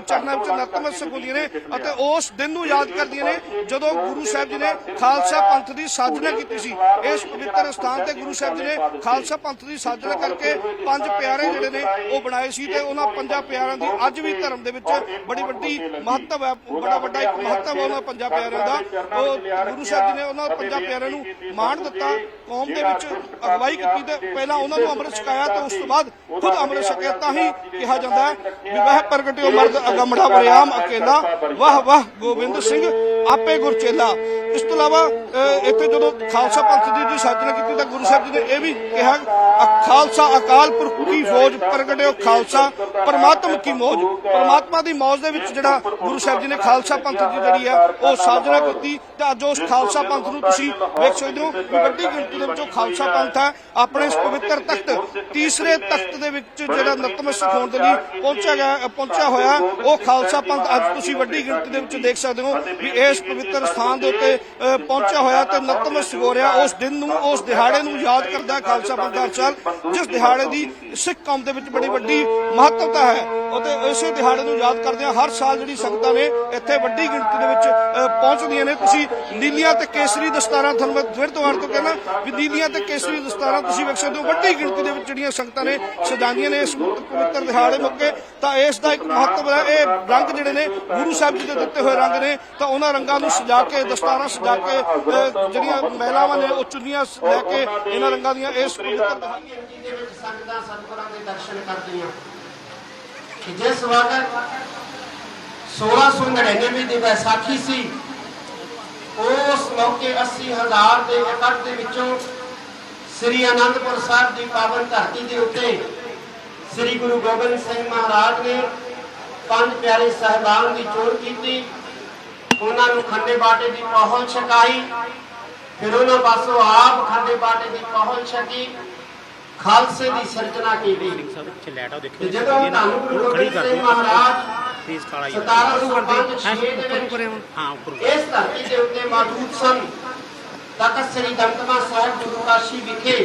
ਚਰਨਾਂ ਵਿੱਚ ਨਤਮਸਤਕ ਹੁੰਦੀਆਂ ਨੇ ਅਤੇ ਉਸ ਦਿਨ ਨੂੰ ਯਾਦ ਕਰਦੀਆਂ ਨੇ ਜਦੋਂ ਗੁਰੂ ਸਾਹਿਬ ਜੀ ਨੇ ਖਾਲਸਾ ਪੰਥ ਦੀ ਸਾਜਨਾ ਕੀਤੀ ਸੀ। ਇਸ ਪਵਿੱਤਰ ਸਥਾਨ ਤੇ ਗੁਰੂ ਸਾਹਿਬ ਜੀ ਨੇ ਖਾਲਸਾ ਪੰਥ ਦੀ ਸਾਜਨਾ ਕਰਕੇ ਪੰਜ ਪਿਆਰੇ ਜਿਹੜੇ ਨੇ ਉਹ ਬਣਾਏ ਸੀ ਤੇ ਉਹਨਾਂ ਪੰਜਾਂ ਪਿਆਰਿਆਂ ਦੀ ਅੱਜ ਵੀ ਧਰਮ ਦੇ ਵਿੱਚ ਬੜੀ ਵੱਡੀ ਮਹੱਤਵ ਹੈ, ਬੜਾ ਵੱਡਾ ਇੱਕ ਮਹੱਤਵ ਹੈ ਉਹਨਾਂ ਪੰਜਾਂ ਪਿਆਰਿਆਂ ਦਾ। ਉਹ ਗੁਰੂ ਸਾਹਿਬ ਜੀ ਨੇ ਉਹਨਾਂ ਪੰਜਾਂ ਪਿਆਰਿਆਂ ਨੂੰ ਮਾਣ ਦਿੱਤਾ, ਕੌਮ ਦੇ ਵਿੱਚ ਅਗਵਾਈ ਕੀਤੀ ਤੇ ਪਹਿਲਾਂ ਉਹਨਾਂ ਨੂੰ ਅੰਮ੍ਰਿਤ ਛਕਾਇਆ ਤੇ ਉਸ ਤੋਂ ਬਾਅਦ ਖੁਦ ਅੰਮ੍ਰਿਤ ਛਕਿਆ, ਤਾਂ ਹੀ ਕਿਹਾ ਜਾਂਦਾ ਹੈ ਵੀ ਵਹ ਪ੍ਰਗਟਿਓ ਮਰਦ ਅਗੰਮੜਾ ਬਰਿਆਮ ਅਕੇਲਾ। ਵਾਹ ਵਾਹ, ਗੋਬਿੰਦ ਸਿੰਘ। ਆਪੇ ਗੁਰਚੇਲਾ। ਇਸ ਤੋਂ ਇਲਾਵਾ ਇੱਥੇ ਜਦੋਂ ਖਾਲਸਾ ਪੰਥ ਦੀ ਜੋ ਸਾਜਨਾ ਕੀਤੀ, ਤਾਂ ਗੁਰੂ ਸਾਹਿਬ ਜੀ ਨੇ ਇਹ ਵੀ ਕਿਹਾ ਖਾਲਸਾ ਅਕਾਲ ਪੁਰਖ ਕੀ ਫੌਜ ਪ੍ਰਗਟਿਓ ਖਾਲਸਾ, ਪਰਮਾਤਮ ਕੀ ਮੌਜ। ਪਰਮਾਤਮਾ ਦੀ ਮੌਜ ਦੇ ਵਿੱਚ ਜਿਹੜਾ ਗੁਰੂ ਸਾਹਿਬ ਜੀ ਨੇ ਖਾਲਸਾ ਪੰਥ ਦੀ ਜਿਹੜੀ ਹੈ ਉਹ ਸਾਜਨਾ ਕੀਤੀ, ਤੇ ਅੱਜ ਉਸ ਖਾਲਸਾ ਪੰਥ ਨੂੰ ਤੁਸੀਂ ਵੇਖ ਸਕਦੇ ਹੋ ਵੀ ਵੱਡੀ ਗਿਣਤੀ ਦੇ ਵਿੱਚ ਉਹ ਖਾਲਸਾ ਪੰਥ ਹੈ ਆਪਣੇ ਇਸ ਪਵਿੱਤਰ ਤਖਤ, ਤੀਸਰੇ ਤਖਤ ਦੇ ਵਿੱਚ ਜਿਹੜਾ ਨਤਮਸਤਕ ਹੋਣ ਦੇ ਲਈ ਪਹੁੰਚਿਆ ਗਿਆ, ਪਹੁੰਚਿਆ ਹੋਇਆ, ਉਹ ਖਾਲਸਾ ਪੰਥ ਅੱਜ ਤੁਸੀਂ ਵੱਡੀ ਗਿਣਤੀ ਦੇ ਵਿੱਚ ਦੇਖ ਸਕਦੇ ਹੋ ਵੀ ਇਸ ਪਵਿੱਤਰ ਸਥਾਨ ਦੇ ਉੱਤੇ ਅ, ਪਹੁੰਚਿਆ ਹੋਇਆ ਤੇ ਨਤਮਸਤਕ ਹੋ ਰਿਹਾ। ਉਸ ਦਿਨ ਨੂੰ ਉਸ ਦਿਹਾੜੇ ਨੂੰ ਯਾਦ ਕਰਦਾ ਖਾਲਸਾ ਪੰਥ ਸਾਲ ਜਿਸ ਦਿਹਾੜੇ ਦੀ ਸਿੱਖ ਕੌਮ ਦੇ ਵਿੱਚ ਬੜੀ ਵੱਡੀ ਮਹੱਤਵਤਾ ਹੈ ਅਤੇ ਇਸੇ ਦਿਹਾੜੇ ਨੂੰ ਯਾਦ ਕਰਦਿਆਂ ਹਰ ਸਾਲ ਜਿਹੜੀ ਸੰਗਤਾਂ ਨੇ ਇੱਥੇ ਵੱਡੀ ਗਿਣਤੀ ਦੇ ਵਿੱਚ ਪਹੁੰਚਦੀਆਂ ਨੇ। ਤੁਸੀਂ ਨੀਲੀਆਂ ਤੇ ਕੇਸਰੀ ਦਸਤਾਰਾਂ ਤੁਹਾਨੂੰ ਮੈਂ ਫਿਰ ਤੋਂ ਵਾਰ ਤੋਂ ਕਹਿਣਾ ਵੀ ਨੀਲੀਆਂ ਤੇ ਕੇਸਰੀ ਦਸਤਾਰਾਂ ਤੁਸੀਂ ਵੇਖ ਸਕਦੇ ਹੋ ਵੱਡੀ ਗਿਣਤੀ ਦੇ ਵਿੱਚ ਜਿਹੜੀਆਂ ਸੰਗਤਾਂ ਨੇ ਸਜਾਉਂਦੀਆਂ ਨੇ ਇਸ ਪਵਿੱਤਰ ਦਿਹਾੜੇ ਮੌਕੇ। ਤਾਂ ਇਸ ਦਾ ਇੱਕ ਮਹੱਤਵ ਹੈ ਇਹ ਰੰਗ ਜਿਹੜੇ ਨੇ ਗੁਰੂ ਸਾਹਿਬ ਜੀ ਦੇ ਦਿੱਤੇ ਹੋਏ ਰੰਗ ਨੇ ਤਾਂ ਉਹਨਾਂ ਰੰਗ ਨੂੰ ਸਜਾ ਕੇ, ਦਸਤਾਰਾਂ ਸਜਾ ਕੇ ਜਿਹੜੀਆਂ ਮਹਿਲਾਵਾਂ ਨੇ ਉਹ ਚੁੰਨੀਆਂ ਲੈ ਕੇ ਇਹਨਾਂ ਰੰਗਾਂ ਦੀਆਂ ਇਸ ਪਵਿੱਤਰ ਦਿਹਾੜੇ ਦੇ ਵਿੱਚ ਸੰਗਤਾਂ ਸਤਿਗੁਰਾਂ ਦੇ ਦਰਸ਼ਨ ਕਰਦੀਆਂ। ਕਿ ਜਿਸ ਵਕਤ 1699 ਦੀ ਵਿਸਾਖੀ ਸੀ, ਉਸ ਮੌਕੇ 80000 ਦੇ ਇਕੱਠ ਦੇ ਵਿੱਚੋਂ ਸ੍ਰੀ ਅਨੰਦਪੁਰ ਸਾਹਿਬ ਦੀ ਪਾਵਨ ਧਰਤੀ ਦੇ ਉੱਤੇ ਸ੍ਰੀ ਗੁਰੂ ਗੋਬਿੰਦ ਸਿੰਘ ਮਹਾਰਾਜ ਨੇ ਪੰਜ ਪਿਆਰੇ ਸਹਿਬਾਨ ਦੀ ਚੋਣ ਕੀਤੀ। ਉਹਨਾਂ ਨੂੰ ਖੰਡੇ ਬਾਟੇ ਦੀ ਪਹੁਲ ਛਕਾਈ। ਫਿਰ ਉਹਨਾਂ ਪਾਸੋਂ ਆਪ ਖੰਡੇ ਬਾਟੇ ਦੀ ਪਹੁਲ ਛਕੀ। ਖਾਲਸੇ ਦੀ ਸਿਰਜਣਾ ਕੀਤੀ ਤੇ ਜਦੋਂ ਧੰਨ ਗੁਰੂ ਗੋਬਿੰਦ ਸਿੰਘ ਮਹਾਰਾਜ ਫੇਸ ਕਾਲਾ ਹੀ 1705 ਦੇ ਵਿੱਚ ਹਾਂ ਉੱਪਰ ਇਸ ਧਰਤੀ ਦੇ ਉੱਤੇ ਮੌਜੂਦ ਸਨ ਤਖਤ ਸ੍ਰੀ ਦਮਦਮਾ ਸਾਹਿਬ ਗੁਰੂ ਕਾਸ਼ੀ ਵਿਖੇ।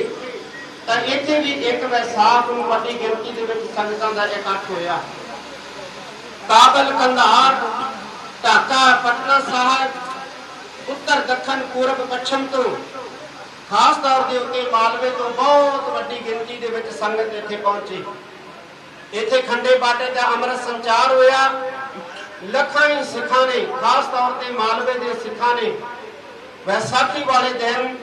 ਤਾਂ ਇੱਥੇ ਵੀ ਇੱਕ ਵਿਸਾਖ ਨੂੰ ਵੱਡੀ ਗਿਣਤੀ ਦੇ ਵਿੱਚ ਸੰਗਤਾਂ ਦਾ ਇਕੱਠ ਹੋਇਆ। ਕਾਬਲ ਕੰਧਾਰ ਢਾਕਾ ਪਟਨਾ ਸਾਹਿਬ, ਉੱਤਰ ਦੱਖਣ ਪੂਰਬ ਪੱਛਮ ਤੋਂ। ਖਾਸ ਤੌਰ ਦੇ ਉੱਤੇ ਮਾਲਵੇ ਤੋਂ ਬਹੁਤ ਵੱਡੀ ਗਿਣਤੀ ਦੇ ਵਿੱਚ ਸੰਗਤ ਇੱਥੇ ਪਹੁੰਚੀ। ਇੱਥੇ ਖੰਡੇ ਬਾਟੇ ਦਾ ਅੰਮ੍ਰਿਤ ਸੰਚਾਰ ਹੋਇਆ। ਲੱਖਾਂ ਹੀ ਸਿੱਖਾਂ ਨੇ, ਖਾਸ ਤੌਰ ਤੇ ਮਾਲਵੇ ਦੇ ਸਿੱਖਾਂ ਨੇ ਵੈਸਾਖੀ ਵਾਲੇ ਦਿਨ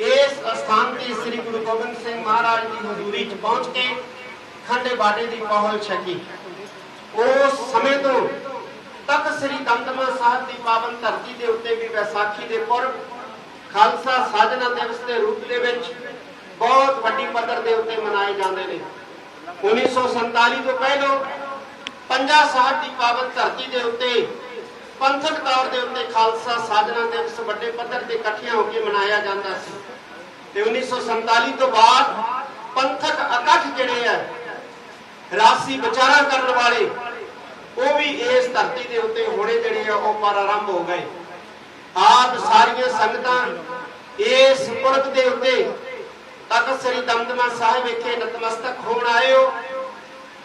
ਇਸ ਸਥਾਨ ਤੇ ਸ੍ਰੀ ਗੁਰੂ ਗੋਬਿੰਦ ਸਿੰਘ ਮਹਾਰਾਜ ਦੀ ਹਜ਼ੂਰੀ 'ਚ ਪਹੁੰਚ ਕੇ ਖੰਡੇ ਬਾਟੇ ਦੀ ਪਹੁਲ ਛਕੀ। ਉਸ ਸਮੇਂ ਤੋਂ ਤਖਤ ਸ੍ਰੀ ਦਮਦਮਾ ਸਾਹਿਬ ਦੀ ਪਾਵਨ ਧਰਤੀ ਦੇ ਉੱਤੇ ਵੀ ਵੈਸਾਖੀ ਦੇ ਪੁਰਬ, ਖਾਲਸਾ ਸਾਜਨਾ ਦਿਵਸ ਦੇ ਰੂਪ ਦੇ ਵਿੱਚ ਬਹੁਤ ਵੱਡੀ ਪੱਧਰ ਦੇ ਉੱਤੇ ਮਨਾਏ ਜਾਂਦੇ ਨੇ। 1947 ਤੋਂ ਪਹਿਲਾਂ ਪੰਜਾ ਸਾਹਿਬ ਦੀ ਪਾਵਨ ਧਰਤੀ ਦੇ ਉੱਤੇ, ਪੰਥਕ ਤੌਰ ਦੇ ਉੱਤੇ ਖਾਲਸਾ ਸਾਜਨਾ ਦਿਵਸ ਵੱਡੇ ਪੱਧਰ ਤੇ ਇਕੱਠੀਆਂ ਹੋ ਕੇ ਮਨਾਇਆ ਜਾਂਦਾ ਸੀ। ਤੇ 1947 ਤੋਂ ਬਾਅਦ ਪੰਥਕ ਇਕੱਠ ਜਿਹੜੇ ਆ, ਰਾਸੀ ਵਿਚਾਰਾਂ ਕਰਨ ਵਾਲੇ ਉਹ ਵੀ ਇਸ ਧਰਤੀ ਦੇ ਉੱਤੇ ਹੋਣੇ ਜਿਹੜੇ ਆ, ਉਹ ਪ੍ਰਾਰੰਭ ਹੋ ਗਏ। ਆਪ ਸਾਰੀਆਂ ਸੰਗਤਾਂ ਇਸ ਪੁਰਬ ਦੇ ਉੱਤੇ ਤਖਤ ਸ੍ਰੀ ਦਮਦਮਾ ਸਾਹਿਬ ਵਿਖੇ ਨਤਮਸਤਕ ਹੋਣ ਆਇਓ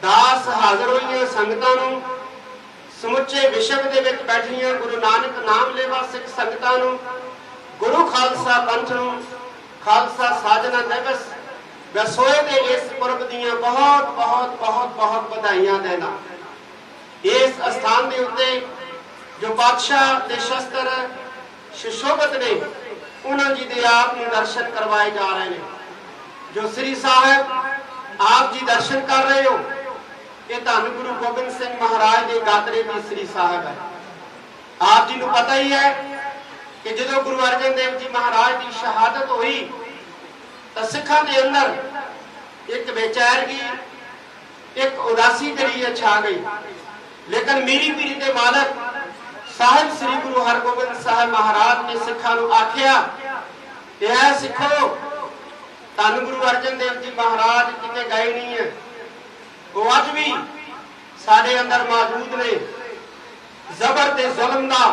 ਦਾਸ ਹਾਜ਼ਰ ਹੋਈਆਂ ਸੰਗਤਾਂ ਨੂੰ, ਸਮੁੱਚੇ ਵਿਸ਼ਵ ਦੇ ਵਿੱਚ ਬੈਠੀਆਂ ਗੁਰੂ ਨਾਨਕ ਨਾਮ ਲੈਵਾ ਸਿੱਖ ਸੰਗਤਾਂ ਨੂੰ, ਗੁਰੂ ਖਾਲਸਾ ਪੰਥ ਨੂੰ, ਖਾਲਸਾ ਸਾਜਨਾ ਦਿਵਸ, ਵਸੋਏ ਦੇ ਇਸ ਪੁਰਬ ਦੀਆਂ ਬਹੁਤ ਬਹੁਤ ਬਹੁਤ ਬਹੁਤ ਵਧਾਈਆਂ ਦੇਣਾ। ਇਸ ਸਥਾਨ ਦੇ ਉੱਤੇ ਜੋ ਬਾਦਸ਼ਾਹ ਤੇ ਸ਼ਸਤਰ ਸ਼ਿਸ਼ੋਭਤ ਨੇ, ਉਹਨਾਂ ਜੀ ਦੇ ਆਪ ਨੂੰ ਦਰਸ਼ਨ ਕਰਵਾਏ ਜਾ ਰਹੇ ਨੇ। ਜੋ ਸ੍ਰੀ ਸਾਹਿਬ ਆਪ ਜੀ ਦਰਸ਼ਨ ਕਰ ਰਹੇ ਹੋ, ਇਹ ਧੰਨ ਗੁਰੂ ਗੋਬਿੰਦ ਸਿੰਘ ਮਹਾਰਾਜ ਦੇ ਗਾਤਰੇ ਦੀ ਸ੍ਰੀ ਸਾਹਿਬ ਹੈ। ਆਪ ਜੀ ਨੂੰ ਪਤਾ ਹੀ ਹੈ ਕਿ ਜਦੋਂ ਗੁਰੂ ਅਰਜਨ ਦੇਵ ਜੀ ਮਹਾਰਾਜ ਦੀ ਸ਼ਹਾਦਤ ਹੋਈ, ਤਾਂ ਸਿੱਖਾਂ ਦੇ ਅੰਦਰ ਇੱਕ ਬੇਚੈਨਗੀ, ਇੱਕ ਉਦਾਸੀ ਜਿਹੜੀ ਹੈ ਛਾ ਗਈ। ਲੇਕਿਨ ਮੀਰੀ ਪੀਰੀ ਦੇ ਮਾਲਕ ਸਾਹਿਬ ਸ੍ਰੀ ਗੁਰੂ ਹਰਗੋਬਿੰਦ ਸਾਹਿਬ ਮਹਾਰਾਜ ਨੇ ਸਿੱਖਾਂ ਨੂੰ ਆਖਿਆ ਕਿ ਐ ਸਿੱਖੋ ਤੁਹਾਨੂੰ ਗੁਰੂ ਅਰਜਨ ਦੇਵ ਜੀ ਮਹਾਰਾਜ, ਕਿਤੇ ਗਏ ਨਹੀਂ ਹੈ ਉਹ ਅੱਜ ਵੀ ਸਾਡੇ ਅੰਦਰ ਮੌਜੂਦ ਨੇ। ਜ਼ਬਰ ਤੇ ਜ਼ੁਲਮ ਦਾ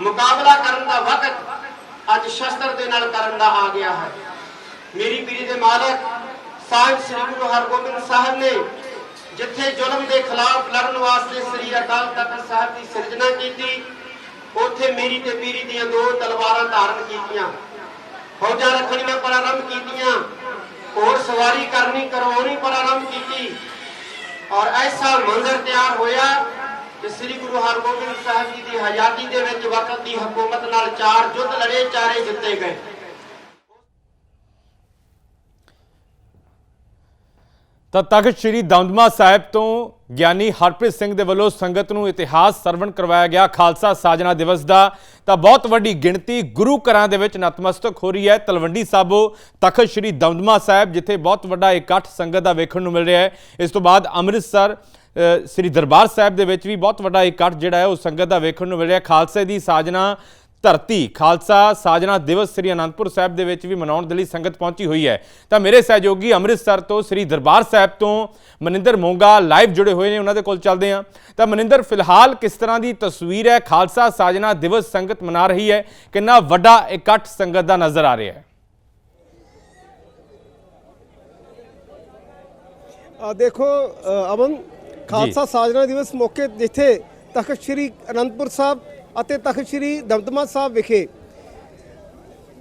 ਮੁਕਾਬਲਾ ਕਰਨ ਦਾ ਵਕਤ ਅੱਜ ਸ਼ਸਤਰ ਦੇ ਨਾਲ ਕਰਨ ਦਾ ਆ ਗਿਆ ਹੈ। ਮੇਰੀ ਪੀਰੀ ਦੇ ਮਾਲਕ ਸਾਹਿਬ ਸ੍ਰੀ ਗੁਰੂ ਹਰਗੋਬਿੰਦ ਸਾਹਿਬ ਨੇ ਜਿੱਥੇ ਜ਼ੁਲਮ ਦੇ ਖਿਲਾਫ ਲੜਨ ਵਾਸਤੇ ਸ੍ਰੀ ਅਕਾਲ ਤਖਤ ਸਾਹਿਬ ਦੀ ਸਿਰਜਣਾ ਕੀਤੀ, ਉੱਥੇ ਮੇਰੀ ਤੇ ਪੀਰੀ ਦੀਆਂ ਦੋ ਤਲਵਾਰਾਂ ਧਾਰਨ ਕੀਤੀਆਂ, ਫੌਜਾਂ ਰੱਖਣੀਆਂ ਪ੍ਰਾਰੰਭ ਕੀਤੀਆਂ, ਹੋਰ ਸਵਾਰੀ ਕਰਨੀ ਕਰਵਾਉਣੀ ਪ੍ਰਾਰੰਭ ਕੀਤੀ। ਔਰ ਐਸਾ ਮੰਜ਼ਰ ਤਿਆਰ ਹੋਇਆ ਕਿ ਸ੍ਰੀ ਗੁਰੂ ਹਰਗੋਬਿੰਦ ਸਾਹਿਬ ਜੀ ਦੀ ਹਯਾਤੀ ਦੇ ਵਿੱਚ ਵਕਤ ਦੀ ਹਕੂਮਤ ਨਾਲ ਚਾਰ ਯੁੱਧ ਲੜੇ, ਚਾਰੇ ਜਿੱਤੇ ਗਏ। ਤਾਂ ਤਖਤ ਸ੍ਰੀ ਦਮਦਮਾ ਸਾਹਿਬ ਤੋਂ ਗਿਆਨੀ ਹਰਪ੍ਰੀਤ ਸਿੰਘ ਦੇ ਵੱਲੋਂ ਸੰਗਤ ਨੂੰ ਇਤਿਹਾਸ ਸਰਵਣ ਕਰਵਾਇਆ ਗਿਆ, ਖਾਲਸਾ ਸਾਜਨਾ ਦਿਵਸ ਦਾ। ਤਾਂ ਬਹੁਤ ਵੱਡੀ ਗਿਣਤੀ ਗੁਰੂ ਘਰਾਂ ਦੇ ਵਿੱਚ ਨਤਮਸਤਕ ਹੋ ਰਹੀ ਹੈ। ਤਲਵੰਡੀ ਸਾਬੋ, ਤਖਤ ਸ੍ਰੀ ਦਮਦਮਾ ਸਾਹਿਬ, ਜਿੱਥੇ ਬਹੁਤ ਵੱਡਾ ਇਕੱਠ ਸੰਗਤ ਦਾ ਵੇਖਣ ਨੂੰ ਮਿਲ ਰਿਹਾ ਹੈ। ਇਸ ਤੋਂ ਬਾਅਦ ਅੰਮ੍ਰਿਤਸਰ ਸ੍ਰੀ ਦਰਬਾਰ ਸਾਹਿਬ ਦੇ ਵਿੱਚ ਵੀ ਬਹੁਤ ਵੱਡਾ ਇਕੱਠ ਜਿਹੜਾ ਹੈ, ਉਹ ਸੰਗਤ ਦਾ ਵੇਖਣ ਨੂੰ ਮਿਲ ਰਿਹਾ ਖਾਲਸੇ ਦੀ ਸਾਜਨਾ ਧਰਤੀ ਖਾਲਸਾ ਸਾਜਨਾ ਦਿਵਸ ਸ੍ਰੀ ਅਨੰਦਪੁਰ ਸਾਹਿਬ ਦੇ ਵਿੱਚ ਵੀ ਮਨਾਉਣ ਦੇ ਲਈ ਸੰਗਤ ਪਹੁੰਚੀ ਹੋਈ ਹੈ। ਤਾਂ ਮੇਰੇ ਸਹਿਯੋਗੀ ਅੰਮ੍ਰਿਤਸਰ ਤੋਂ ਸ੍ਰੀ ਦਰਬਾਰ ਸਾਹਿਬ ਤੋਂ ਮਨਿੰਦਰ ਮੋਂਗਾ ਲਾਈਵ ਜੁੜੇ ਹੋਏ ਨੇ ਉਹਨਾਂ ਦੇ ਕੋਲ ਚੱਲਦੇ ਹਾਂ। ਤਾਂ ਮਨਿੰਦਰ ਫਿਲਹਾਲ ਕਿਸ ਤਰ੍ਹਾਂ ਦੀ ਤਸਵੀਰ ਹੈ? ਖਾਲਸਾ ਸਾਜਨਾ ਦਿਵਸ ਸੰਗਤ ਮਨਾ ਰਹੀ ਹੈ। ਕਿੰਨਾ ਵੱਡਾ ਇਕੱਠ ਸੰਗਤ ਦਾ ਨਜ਼ਰ ਆ ਰਿਹਾ ਹੈ? ਆ ਦੇਖੋ ਅਮਨ ਖਾਲਸਾ ਸਾਜਨਾ ਦਿਵਸ ਮੌਕੇ ਜਿੱਥੇ ਤਖਤ ਸ੍ਰੀ ਅਨੰਦਪੁਰ ਸਾਹਿਬ ਅਤੇ ਤਖਤ ਸ੍ਰੀ ਦਮਦਮਾ ਸਾਹਿਬ ਵਿਖੇ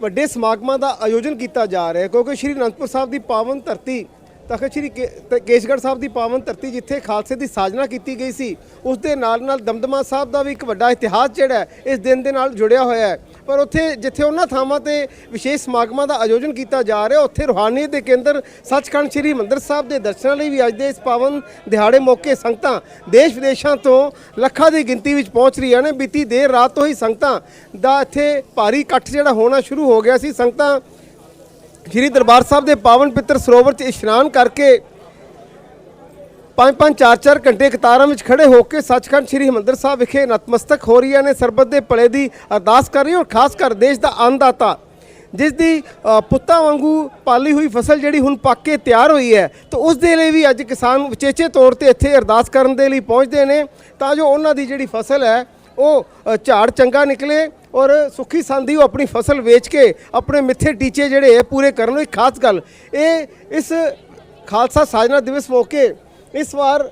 ਵੱਡੇ ਸਮਾਗਮਾਂ ਦਾ ਆਯੋਜਨ ਕੀਤਾ ਜਾ ਰਿਹਾ ਹੈ, ਕਿਉਂਕਿ ਸ੍ਰੀ ਅਨੰਦਪੁਰ ਸਾਹਿਬ ਦੀ ਪਾਵਨ ਧਰਤੀ, ਤਖਤ ਸ੍ਰੀ ਕੇ- ਤ- ਕੇਸਗੜ੍ਹ ਸਾਹਿਬ ਦੀ ਪਾਵਨ ਧਰਤੀ ਜਿੱਥੇ ਖਾਲਸੇ ਦੀ ਸਾਜਨਾ ਕੀਤੀ ਗਈ ਸੀ, ਉਸ ਦੇ ਨਾਲ ਨਾਲ ਦਮਦਮਾ ਸਾਹਿਬ ਦਾ ਵੀ ਇੱਕ ਵੱਡਾ ਇਤਿਹਾਸ ਜਿਹੜਾ ਇਸ ਦਿਨ ਦੇ ਨਾਲ ਜੁੜਿਆ ਹੋਇਆ ਹੈ। ਪਰ ਉੱਥੇ ਜਿੱਥੇ ਉਹਨਾਂ ਥਾਵਾਂ ਤੇ ਵਿਸ਼ੇਸ਼ ਸਮਾਗਮਾਂ ਦਾ ਆਯੋਜਨ ਕੀਤਾ ਜਾ ਰਿਹਾ, ਉੱਥੇ ਰੂਹਾਨੀਅਤ ਦੇ ਕੇਂਦਰ ਸੱਚਖੰਡ ਸ੍ਰੀ ਹਰਿਮੰਦਰ ਸਾਹਿਬ ਦੇ ਦਰਸ਼ਨਾਂ ਲਈ ਵੀ ਅੱਜ ਦੇ ਇਸ ਪਾਵਨ ਦਿਹਾੜੇ ਮੌਕੇ ਸੰਗਤਾਂ ਦੇਸ਼ ਵਿਦੇਸ਼ਾਂ ਤੋਂ ਲੱਖਾਂ ਦੀ ਗਿਣਤੀ ਵਿੱਚ ਪਹੁੰਚ ਰਹੀਆਂ ਨੇ। ਬੀਤੀ ਦੇਰ ਰਾਤ ਤੋਂ ਹੀ ਸੰਗਤਾਂ ਦਾ ਇੱਥੇ ਭਾਰੀ ਇਕੱਠ ਜਿਹੜਾ ਹੋਣਾ ਸ਼ੁਰੂ ਹੋ ਗਿਆ ਸੀ। ਸੰਗਤਾਂ ਸ਼੍ਰੀ ਦਰਬਾਰ ਸਾਹਿਬ ਦੇ ਪਾਵਨ ਪਿੱਤਰ ਸਰੋਵਰ 'ਚ ਇਸ਼ਨਾਨ ਕਰਕੇ ਪੰਜ ਪੰਜ ਚਾਰ ਚਾਰ ਘੰਟੇ ਕਤਾਰਾਂ ਵਿੱਚ ਖੜੇ ਹੋ ਕੇ ਸੱਚਖੰਡ ਸ੍ਰੀ ਹਰਿਮੰਦਰ ਸਾਹਿਬ ਵਿਖੇ ਨਤਮਸਤਕ ਹੋ ਰਹੀਆਂ ਨੇ, ਸਰਬੱਤ ਦੇ ਭਲੇ ਦੀ ਅਰਦਾਸ ਕਰ ਰਹੀ ਔਰ ਖਾਸ ਕਰ ਦੇਸ਼ ਦਾ ਅੰਨਦਾਤਾ, ਜਿਸ ਦੀ ਪੁੱਤਾਂ ਵਾਂਗੂ ਪਾਲੀ ਹੋਈ ਫਸਲ ਜਿਹੜੀ ਹੁਣ ਪੱਕ ਕੇ ਤਿਆਰ ਹੋਈ ਹੈ, ਤਾਂ ਉਸ ਦੇ ਲਈ ਵੀ ਅੱਜ ਕਿਸਾਨ ਵਿਚੇਚੇ ਤੌਰ ਤੇ ਇੱਥੇ ਅਰਦਾਸ ਕਰਨ ਦੇ ਲਈ ਪਹੁੰਚਦੇ ਨੇ, ਤਾਂ ਜੋ ਉਹਨਾਂ ਦੀ ਜਿਹੜੀ ਫਸਲ ਹੈ, ਉਹ ਝਾੜ ਚੰਗਾ ਨਿਕਲੇ ਔਰ ਸੁੱਖੀ ਸੰਧੀ ਉਹ ਆਪਣੀ ਫਸਲ ਵੇਚ ਕੇ ਆਪਣੇ ਮਿੱਥੇ ਟੀਚੇ ਜਿਹੜੇ ਹੈ ਪੂਰੇ ਕਰਨ ਲਈ ਖਾਸ ਗੱਲ। ਇਹ ਇਸ ਖਾਲਸਾ ਸਾਜਨਾ ਦਿਵਸ ਮੌਕੇ ਇਸ ਵਾਰ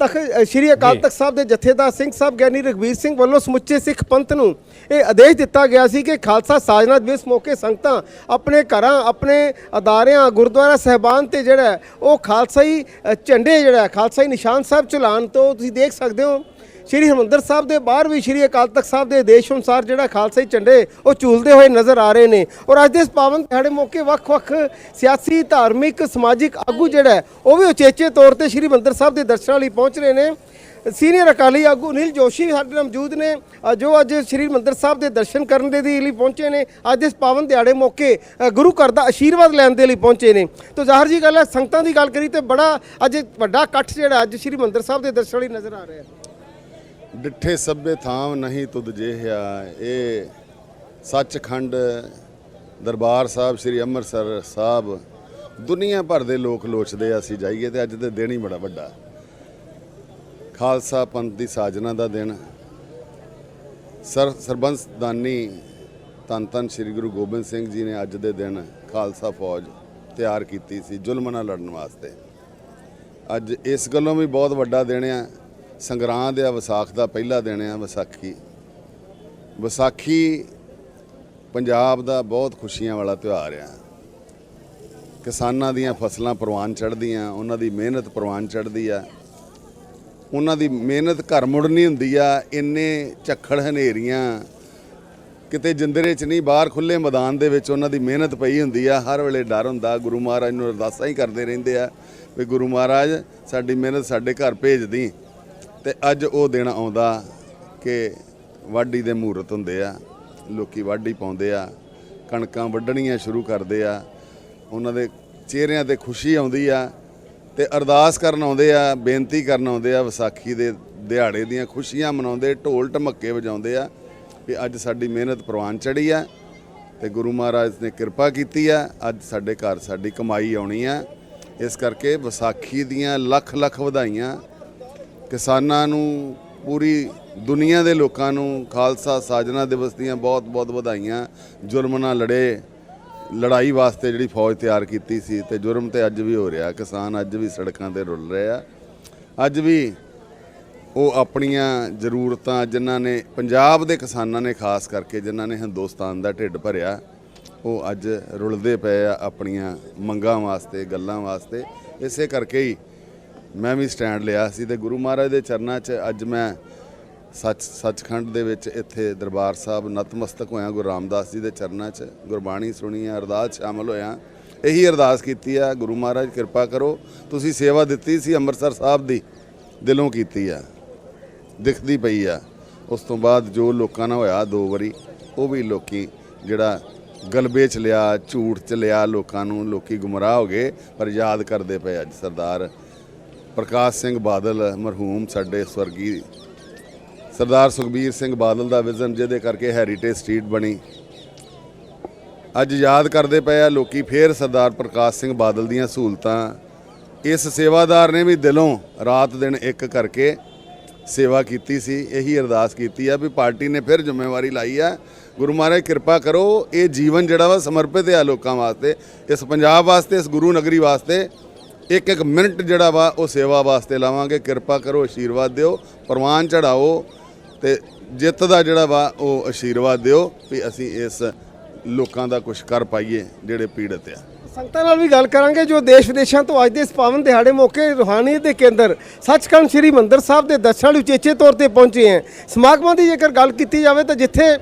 ਤਖ਼ ਸ਼੍ਰੀ ਅਕਾਲ। ਤਖਤ ਸਾਹਿਬ ਦੇ ਜਥੇਦਾਰ ਸਿੰਘ ਸਾਹਿਬ ਗਿਆਨੀ ਰਘਵੀਰ ਸਿੰਘ ਵੱਲੋਂ ਸਮੁੱਚੇ ਸਿੱਖ ਪੰਥ ਨੂੰ ਇਹ ਆਦੇਸ਼ ਦਿੱਤਾ ਗਿਆ ਸੀ ਕਿ ਖਾਲਸਾ ਸਾਜਨਾ ਦਿਵਸ ਮੌਕੇ ਸੰਗਤਾਂ ਆਪਣੇ ਘਰਾਂ ਆਪਣੇ ਅਦਾਰਿਆਂ ਗੁਰਦੁਆਰਾ ਸਹਿਬਾਨ ਤੇ ਜਿਹੜਾ ਉਹ ਖਾਲਸਾਈ ਝੰਡੇ ਜਿਹੜਾ ਹੈ, ਖਾਲਸਾਈ ਨਿਸ਼ਾਨ ਸਾਹਿਬ ਚਲਾਉਣ ਤੋਂ ਤੁਸੀਂ ਦੇਖ ਸਕਦੇ ਹੋ ਸ਼੍ਰੀ ਹਰਿਮੰਦਰ ਸਾਹਿਬ ਦੇ ਬਾਹਰ ਵੀ ਸ਼੍ਰੀ ਅਕਾਲ ਤਖਤ ਸਾਹਿਬ ਦੇ ਆਦੇਸ਼ ਅਨੁਸਾਰ ਜਿਹੜਾ ਖਾਲਸਾਈ ਝੰਡੇ ਉਹ ਝੂਲਦੇ ਹੋਏ ਨਜ਼ਰ ਆ ਰਹੇ ਨੇ। ਔਰ ਅੱਜ ਦੇ ਇਸ ਪਾਵਨ ਦਿਹਾੜੇ ਮੌਕੇ ਵੱਖ-ਵੱਖ ਸਿਆਸੀ, ਧਾਰਮਿਕ, ਸਮਾਜਿਕ ਆਗੂ ਜਿਹੜਾ ਉਹ ਵੀ ਉਚੇਚੇ ਤੌਰ ਤੇ ਸ਼੍ਰੀ ਹਰਿਮੰਦਰ ਸਾਹਿਬ ਦੇ ਦਰਸ਼ਨਾਂ ਲਈ ਪਹੁੰਚ ਰਹੇ ਨੇ। ਸੀਨੀਅਰ ਅਕਾਲੀ ਆਗੂ ਅਨਿਲ ਜੋਸ਼ੀ ਸਾਡੇ ਨਾਲ ਮੌਜੂਦ ਨੇ ਜੋ ਅੱਜ ਸ਼੍ਰੀ ਹਰਿਮੰਦਰ ਸਾਹਿਬ ਦੇ ਦਰਸ਼ਨ ਕਰਨ ਦੇ ਲਈ ਪਹੁੰਚੇ ਨੇ। ਅੱਜ ਇਸ ਪਾਵਨ ਦਿਹਾੜੇ ਮੌਕੇ ਗੁਰੂ ਘਰ ਦਾ ਆਸ਼ੀਰਵਾਦ ਲੈਣ ਦੇ ਲਈ ਪਹੁੰਚੇ ਨੇ। ਤਾਂ ਜ਼ਾਹਰ ਜੀ ਗੱਲ ਹੈ, ਸੰਗਤਾਂ ਦੀ ਗੱਲ ਕਰੀ ਤੇ ਬੜਾ, ਅੱਜ ਵੱਡਾ ਇਕੱਠ ਜਿਹੜਾ ਅੱਜ ਸ਼੍ਰੀ ਹਰਿਮੰਦਰ ਸਾਹਿਬ ਦੇ ਦਰਸ਼ਨ ਲਈ ਨਜ਼ਰ ਆ ਰਿਹਾ ਹੈ। ਡਿੱਠੇ ਸਭੇ ਥਾਮ ਨਹੀਂ ਤੁਧ ਜਿਹਾ ਇਹ ਸੱਚਖੰਡ ਦਰਬਾਰ ਸਾਹਿਬ ਸ੍ਰੀ ਅੰਮ੍ਰਿਤਸਰ ਸਾਹਿਬ, ਦੁਨੀਆ ਭਰ ਦੇ ਲੋਕ ਲੋਚਦੇ ਆ, ਅਸੀਂ ਜਾਈਏ ਤੇ ਅੱਜ ਦੇ ਦਿਨ ਹੀ ਬੜਾ ਵੱਡਾ। ਖਾਲਸਾ ਪੰਥ ਦੀ ਸਾਜਨਾ ਦਾ ਦਿਨ। ਸਰ ਸਰਬੰਸ ਦਾਨੀ ਧੰਨ ਧੰਨ ਸ੍ਰੀ ਗੁਰੂ ਗੋਬਿੰਦ ਸਿੰਘ ਜੀ ਨੇ ਅੱਜ ਦੇ ਦਿਨ ਖਾਲਸਾ ਫੌਜ ਤਿਆਰ ਕੀਤੀ ਸੀ ਜ਼ੁਲਮ ਨਾਲ ਲੜਨ ਵਾਸਤੇ। ਅੱਜ ਇਸ ਗੱਲੋਂ ਵੀ ਬਹੁਤ ਵੱਡਾ ਦਿਨ ਆ। ਸੰਗਰਾਂਦ ਆ, ਵਿਸਾਖ ਦਾ ਪਹਿਲਾ ਦਿਨ ਆ ਵਿਸਾਖੀ। ਵਿਸਾਖੀ ਪੰਜਾਬ ਦਾ ਬਹੁਤ ਖੁਸ਼ੀਆਂ ਵਾਲਾ ਤਿਉਹਾਰ ਆ। ਕਿਸਾਨਾਂ ਦੀਆਂ ਫਸਲਾਂ ਪ੍ਰਵਾਨ ਚੜ੍ਹਦੀਆਂ, ਉਹਨਾਂ ਦੀ ਮਿਹਨਤ ਪ੍ਰਵਾਨ ਚੜ੍ਹਦੀ ਆ। ਉਹਨਾਂ ਦੀ ਮਿਹਨਤ ਘਰ ਮੁੜਨੀ ਹੁੰਦੀ ਆ, ਇੰਨੇ ਝੱਖੜ ਹਨੇਰੀਆਂ। ਕਿਤੇ ਜਿੰਦਰੇ 'ਚ ਨਹੀਂ, ਬਾਹਰ ਖੁੱਲੇ ਮੈਦਾਨ ਦੇ ਵਿੱਚ ਉਹਨਾਂ ਦੀ ਮਿਹਨਤ ਪਈ ਹੁੰਦੀ ਆ। ਹਰ ਵੇਲੇ ਡਰ ਹੁੰਦਾ, ਗੁਰੂ ਮਹਾਰਾਜ ਨੂੰ ਅਰਦਾਸਾਂ ਹੀ ਕਰਦੇ ਰਹਿੰਦੇ ਆ ਵੀ ਗੁਰੂ ਮਹਾਰਾਜ, ਸਾਡੀ ਮਿਹਨਤ ਸਾਡੇ ਘਰ ਭੇਜ ਦੀ ਤੇ ਅੱਜ ਉਹ ਦਿਨ ਆਉਂਦਾ ਕਿ ਵਾਢੀ ਦੇ ਮਹੂਰਤ ਹੁੰਦੇ ਆ, ਲੋਕੀ ਵਾਢੀ ਪਾਉਂਦੇ ਆ, ਕਣਕਾਂ ਵੱਢਣੀਆਂ ਸ਼ੁਰੂ ਕਰਦੇ ਆ, ਉਹਨਾਂ ਦੇ ਚਿਹਰਿਆਂ ਤੇ ਖੁਸ਼ੀ ਆਉਂਦੀ ਆ ਤੇ ਅਰਦਾਸ ਕਰਨ ਆਉਂਦੇ ਆ, ਬੇਨਤੀ ਕਰਨ ਆਉਂਦੇ ਆ, ਵਿਸਾਖੀ ਦੇ ਦਿਹਾੜੇ ਦੀਆਂ ਖੁਸ਼ੀਆਂ ਮਨਾਉਂਦੇ, ਢੋਲ ਢਮੱਕੇ ਵਜਾਉਂਦੇ ਆ ਵੀ ਅੱਜ ਸਾਡੀ ਮਿਹਨਤ ਪ੍ਰਵਾਨ ਚੜੀ ਆ ਤੇ ਗੁਰੂ ਮਹਾਰਾਜ ਨੇ ਕਿਰਪਾ ਕੀਤੀ ਆ, ਅੱਜ ਸਾਡੇ ਘਰ ਸਾਡੀ ਕਮਾਈ ਆਉਣੀ ਆ। ਇਸ ਕਰਕੇ ਵਿਸਾਖੀ ਦੀਆਂ ਲੱਖ ਲੱਖ ਵਧਾਈਆਂ ਕਿਸਾਨਾਂ ਨੂੰ, ਪੂਰੀ ਦੁਨੀਆ ਦੇ ਲੋਕਾਂ ਨੂੰ ਖਾਲਸਾ ਸਾਜਨਾ ਦਿਵਸ ਦੀਆਂ ਬਹੁਤ ਬਹੁਤ ਵਧਾਈਆਂ। ਜੁਰਮ ਨਾਲ ਲੜੇ। ਲੜਾਈ ਵਾਸਤੇ ਜਿਹੜੀ ਫੌਜ ਤਿਆਰ ਕੀਤੀ ਸੀ ਤੇ ਜੁਰਮ ਤੇ ਅੱਜ ਵੀ ਹੋ ਰਿਹਾ। ਕਿਸਾਨ ਅੱਜ ਵੀ ਸੜਕਾਂ ਤੇ ਰੁਲ ਰਹੇ ਆ। ਅੱਜ ਵੀ ਉਹ ਆਪਣੀਆਂ ਜ਼ਰੂਰਤਾਂ ਜਿਨ੍ਹਾਂ ਨੇ ਪੰਜਾਬ ਦੇ ਕਿਸਾਨਾਂ ਨੇ ਖਾਸ ਕਰਕੇ ਜਿਨ੍ਹਾਂ ਨੇ ਹਿੰਦੁਸਤਾਨ ਦਾ ਢਿੱਡ ਭਰਿਆ, ਉਹ ਅੱਜ ਰੁਲਦੇ ਪਏ ਆ ਆਪਣੀਆਂ ਮੰਗਾਂ ਵਾਸਤੇ, ਗੱਲਾਂ ਵਾਸਤੇ। ਇਸੇ ਕਰਕੇ ਹੀ ਮੈਂ ਵੀ ਸਟੈਂਡ ਲਿਆ ਸੀ ਤੇ ਗੁਰੂ ਮਹਾਰਾਜ ਦੇ ਚਰਨਾਂ 'ਚ ਅੱਜ ਮੈਂ ਸੱਚ, ਸੱਚਖੰਡ ਦੇ ਵਿੱਚ ਇੱਥੇ ਦਰਬਾਰ ਸਾਹਿਬ ਨਤਮਸਤਕ ਹੋਇਆ, ਗੁਰੂ ਰਾਮਦਾਸ ਜੀ ਦੇ ਚਰਨਾਂ 'ਚ ਗੁਰਬਾਣੀ ਸੁਣੀ ਆ, ਅਰਦਾਸ ਸ਼ਾਮਲ ਹੋਇਆ। ਇਹੀ ਅਰਦਾਸ ਕੀਤੀ ਆ, ਗੁਰੂ ਮਹਾਰਾਜ ਕਿਰਪਾ ਕਰੋ। ਤੁਸੀਂ ਸੇਵਾ ਦਿੱਤੀ ਸੀ ਅੰਮ੍ਰਿਤਸਰ ਸਾਹਿਬ ਦੀ, ਦਿਲੋਂ ਕੀਤੀ ਆ, ਦਿਖਦੀ ਪਈ ਆ। ਉਸ ਤੋਂ ਬਾਅਦ ਜੋ ਲੋਕਾਂ ਨਾਲ ਹੋਇਆ ਦੋ ਵਾਰੀ, ਉਹ ਵੀ ਲੋਕੀ ਜਿਹੜਾ ਗਲਬੇ ਚ ਲਿਆ, ਝੂਠ ਚ ਲਿਆ ਲੋਕਾਂ ਨੂੰ, ਲੋਕੀ ਗੁੰਮਰਾਹ ਹੋ ਗਏ, ਪਰ ਯਾਦ ਕਰਦੇ ਪਏ ਅੱਜ ਸਰਦਾਰ ਪ੍ਰਕਾਸ਼ ਸਿੰਘ ਬਾਦਲ ਮਰਹੂਮ ਸਾਡੇ ਸਵਰਗੀ ਸਰਦਾਰ ਸੁਖਬੀਰ ਸਿੰਘ ਬਾਦਲ ਦਾ ਵਿਜ਼ਨ, ਜਿਹਦੇ ਕਰਕੇ ਹੈਰੀਟੇਜ ਸਟਰੀਟ ਬਣੀ। ਅੱਜ ਯਾਦ ਕਰਦੇ ਪਏ ਆ ਲੋਕੀ ਫੇਰ ਸਰਦਾਰ ਪ੍ਰਕਾਸ਼ ਸਿੰਘ ਬਾਦਲ ਦੀਆਂ ਸਹੂਲਤਾਂ। ਇਸ ਸੇਵਾਦਾਰ ਨੇ ਵੀ ਦਿਲੋਂ ਰਾਤ ਦਿਨ ਇੱਕ ਕਰਕੇ ਸੇਵਾ ਕੀਤੀ ਸੀ, ਇਹੀ ਅਰਦਾਸ ਕੀਤੀ ਆ ਵੀ ਪਾਰਟੀ ਨੇ ਫਿਰ ਜ਼ਿੰਮੇਵਾਰੀ ਲਾਈ ਆ। ਗੁਰੂ ਮਹਾਰਾਜ, ਕਿਰਪਾ ਕਰੋ, ਇਹ ਜੀਵਨ ਜਿਹੜਾ ਵਾ ਸਮਰਪਿਤ ਆ ਲੋਕਾਂ ਵਾਸਤੇ, ਇਸ ਪੰਜਾਬ ਵਾਸਤੇ, ਇਸ ਗੁਰੂ ਨਗਰੀ ਵਾਸਤੇ। ਇੱਕ ਇੱਕ ਮਿੰਟ ਜਿਹੜਾ ਵਾ ਉਹ ਸੇਵਾ ਵਾਸਤੇ ਲਾਵਾਂਗੇ। ਕਿਰਪਾ ਕਰੋ ਆਸ਼ੀਰਵਾਦ ਦਿਓ ਪ੍ਰਵਾਨ ਚੜਾਓ ਤੇ ਜਿੱਤ ਦਾ ਜਿਹੜਾ ਵਾ ਉਹ ਆਸ਼ੀਰਵਾਦ ਦਿਓ ਵੀ ਅਸੀਂ ਇਸ ਲੋਕਾਂ ਦਾ ਕੁਝ ਕਰ ਪਾਈਏ ਜਿਹੜੇ ਪੀੜਤ ਆ। ਸੰਗਤਾਂ ਨਾਲ ਵੀ ਗੱਲ ਕਰਾਂਗੇ ਜੋ ਦੇਸ਼ ਵਿਦੇਸ਼ਾਂ ਤੋਂ ਅੱਜ ਦੇ ਇਸ ਪਾਵਨ ਦਿਹਾੜੇ ਮੌਕੇ ਰੂਹਾਨੀਅਤ ਦੇ ਕੇਂਦਰ ਸੱਚਖੰਡ ਸ੍ਰੀ ਮੰਦਰ ਸਾਹਿਬ ਦੇ ਦਰਸ਼ਨਾਂ ਲਈ ਉਚੇਚੇ ਤੌਰ ਤੇ ਪਹੁੰਚੇ ਹੈ। ਸਮਾਗਮਾਂ ਦੀ ਜੇਕਰ ਗੱਲ ਕੀਤੀ ਜਾਵੇ ਤਾਂ ਜਿੱਥੇ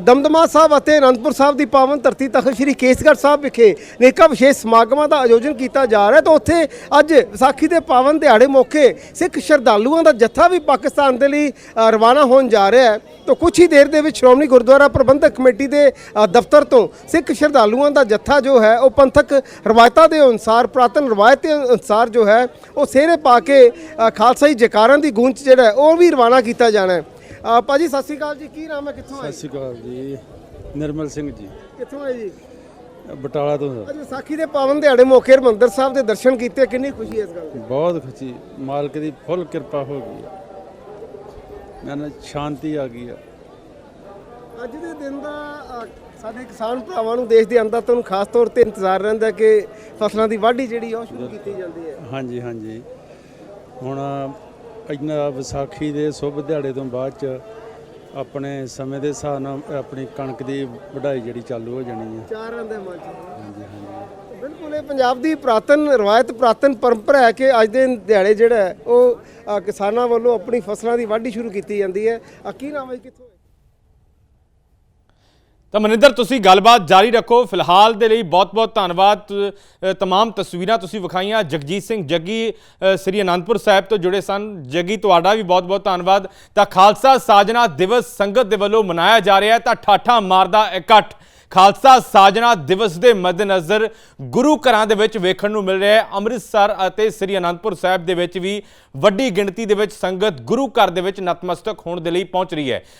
ਦਮਦਮਾ ਸਾਹਿਬ ਅਤੇ ਅਨੰਦਪੁਰ ਸਾਹਿਬ ਦੀ ਪਾਵਨ ਧਰਤੀ ਤਖਤ ਸ੍ਰੀ ਕੇਸਗੜ੍ਹ ਸਾਹਿਬ ਵਿਖੇ ਨੇਕਾ ਵਿਸ਼ੇਸ਼ ਸਮਾਗਮਾਂ ਦਾ ਆਯੋਜਨ ਕੀਤਾ ਜਾ ਰਿਹਾ ਤਾਂ ਉੱਥੇ ਅੱਜ ਵਿਸਾਖੀ ਦੇ ਪਾਵਨ ਦਿਹਾੜੇ ਮੌਕੇ ਸਿੱਖ ਸ਼ਰਧਾਲੂਆਂ ਦਾ ਜੱਥਾ ਵੀ ਪਾਕਿਸਤਾਨ ਦੇ ਲਈ ਰਵਾਨਾ ਹੋਣ ਜਾ ਰਿਹਾ ਹੈ। ਤਾਂ ਕੁਝ ਹੀ ਦੇਰ ਦੇ ਵਿੱਚ ਸ਼੍ਰੋਮਣੀ ਗੁਰਦੁਆਰਾ ਪ੍ਰਬੰਧਕ ਕਮੇਟੀ ਦੇ ਦਫ਼ਤਰ ਤੋਂ ਸਿੱਖ ਸ਼ਰਧਾਲੂਆਂ ਦਾ ਜੱਥਾ ਜੋ ਹੈ ਉਹ ਪੰਥਕ ਰਵਾਇਤਾਂ ਦੇ ਅਨੁਸਾਰ ਪੁਰਾਤਨ ਰਵਾਇਤ ਦੇ ਅਨੁਸਾਰ ਜੋ ਹੈ ਉਹ ਸਿਹਰੇ ਪਾ ਕੇ ਅ, ਖਾਲਸਾਈ ਜਕਾਰਾਂ ਦੀ ਗੂੰਜ ਜਿਹੜਾ ਉਹ ਵੀ ਰਵਾਨਾ ਕੀਤਾ ਜਾਣਾ ਹੈ। ਅ, ਭਾਜੀ ਸਤਿ ਸ਼੍ਰੀ ਅਕਾਲ ਜੀ। ਕੀ ਨਾਮ ਹੈ? ਕਿੱਥੋਂ ਆਏ? ਸਤਿ ਸ਼੍ਰੀ ਅਕਾਲ ਜੀ। ਨਿਰਮਲ ਸਿੰਘ ਜੀ। ਕਿੱਥੋਂ ਆਏ ਜੀ? ਬਟਾਲਾ ਤੋਂ ਸਰ। ਅੱਜ ਵਿਸਾਖੀ ਦੇ ਪਾਵਨ ਦਿਹਾੜੇ ਮੌਕੇ ਹਰਿਮੰਦਰ ਸਾਹਿਬ ਦੇ ਦਰਸ਼ਨ ਕੀਤੇ। ਕਿੰਨੀ ਖੁਸ਼ੀ ਹੈ ਇਸ ਗੱਲ ਦੀ? ਬਹੁਤ ਖੁਸ਼ੀ। ਮਾਲਕ ਦੀ ਫੁੱਲ ਕਿਰਪਾ ਹੋ ਗਈ ਹੈ। ਮੈਨੂੰ ਸ਼ਾਂਤੀ ਆ ਗਈ ਹੈ। ਅੱਜ ਦੇ ਦਿਨ ਦਾ ਅ, ਸਾਡੇ ਕਿਸਾਨ ਭਰਾਵਾਂ ਨੂੰ ਦੇਸ਼ ਦੇ ਅੰਦਰ ਨੂੰ ਖਾਸ ਤੌਰ ਤੇ ਇੰਤਜ਼ਾਰ ਰਹਿੰਦਾ ਕਿ ਫਸਲਾਂ ਦੀ ਵਾਢੀ ਜਿਹੜੀ ਆ ਉਹ ਸ਼ੁਰੂ ਕੀਤੀ ਜਾਂਦੀ ਹੈ। ਹਾਂਜੀ ਹਾਂਜੀ। ਹੁਣ ਇੰਨਾ ਵਿਸਾਖੀ ਦੇ ਸ਼ੁਭ ਦਿਹਾੜੇ ਤੋਂ ਬਾਅਦ ਚ ਆਪਣੇ ਸਮੇਂ ਦੇ ਹਿਸਾਬ ਨਾਲ ਆਪਣੀ ਕਣਕ ਦੀ ਵਢਾਈ ਜਿਹੜੀ ਚਾਲੂ ਹੋ ਜਾਣੀ ਹੈ ਚਾਰਾਂ ਦੇ ਮਨ ਚ ਹਾਂਜੀ ਹਾਂਜੀ। ਬਿਲਕੁਲ ਇਹ ਪੰਜਾਬ ਦੀ ਪ੍ਰਾਤਨ ਰਵਾਇਤ ਪ੍ਰਾਤਨ ਪਰੰਪਰਾ ਹੈ ਕਿ ਅੱਜ ਦੇ ਦਿਹਾੜੇ ਜਿਹੜਾ ਉਹ ਕਿਸਾਨਾਂ ਵੱਲੋਂ ਆਪਣੀ ਫਸਲਾਂ ਦੀ ਵਾਢੀ ਸ਼ੁਰੂ ਕੀਤੀ ਜਾਂਦੀ ਹੈ। ਆ ਕੀ ਨਾਮ ਹੈ ਕਿੱਥੋਂ? ਤਾਂ ਮਨਿੰਦਰ ਤੁਸੀਂ ਗੱਲਬਾਤ ਜਾਰੀ ਰੱਖੋ। ਫਿਲਹਾਲ ਦੇ ਲਈ ਬਹੁਤ-ਬਹੁਤ ਧੰਨਵਾਦ। ਅ, ਤਮਾਮ ਤਸਵੀਰਾਂ ਤੁਸੀਂ ਵਿਖਾਈਆਂ। ਜਗਜੀਤ ਸਿੰਘ ਜੱਗੀ ਸ੍ਰੀ ਅਨੰਦਪੁਰ ਸਾਹਿਬ ਤੋਂ ਜੁੜੇ ਸਨ। ਜੱਗੀ ਤੁਹਾਡਾ ਵੀ ਬਹੁਤ-ਬਹੁਤ ਧੰਨਵਾਦ। ਤਾਂ ਖਾਲਸਾ ਸਾਜਨਾ ਦਿਵਸ ਸੰਗਤ ਦੇ ਵੱਲੋਂ ਮਨਾਇਆ ਜਾ ਰਿਹਾ ਹੈ। ਤਾਂ ਠਾਠਾ ਮਾਰਦਾ ਇਕੱਠ। ਖਾਲਸਾ ਸਾਜਨਾ ਦਿਵਸ ਦੇ ਮੱਦੇਨਜ਼ਰ ਗੁਰੂ ਘਰਾਂ ਦੇ ਵਿੱਚ ਵੇਖਣ ਨੂੰ ਮਿਲ ਰਿਹਾ ਹੈ। ਅੰਮ੍ਰਿਤਸਰ ਅਤੇ ਸ੍ਰੀ ਅਨੰਦਪੁਰ ਸਾਹਿਬ ਦੇ ਵਿੱਚ ਵੀ ਵੱਡੀ ਗਿਣਤੀ ਦੇ ਵਿੱਚ ਸੰਗਤ ਗੁਰੂ ਘਰ ਦੇ ਵਿੱਚ ਨਤਮਸਤਕ ਹੋਣ ਦੇ ਲਈ ਪਹੁੰਚ ਰਹੀ ਹੈ।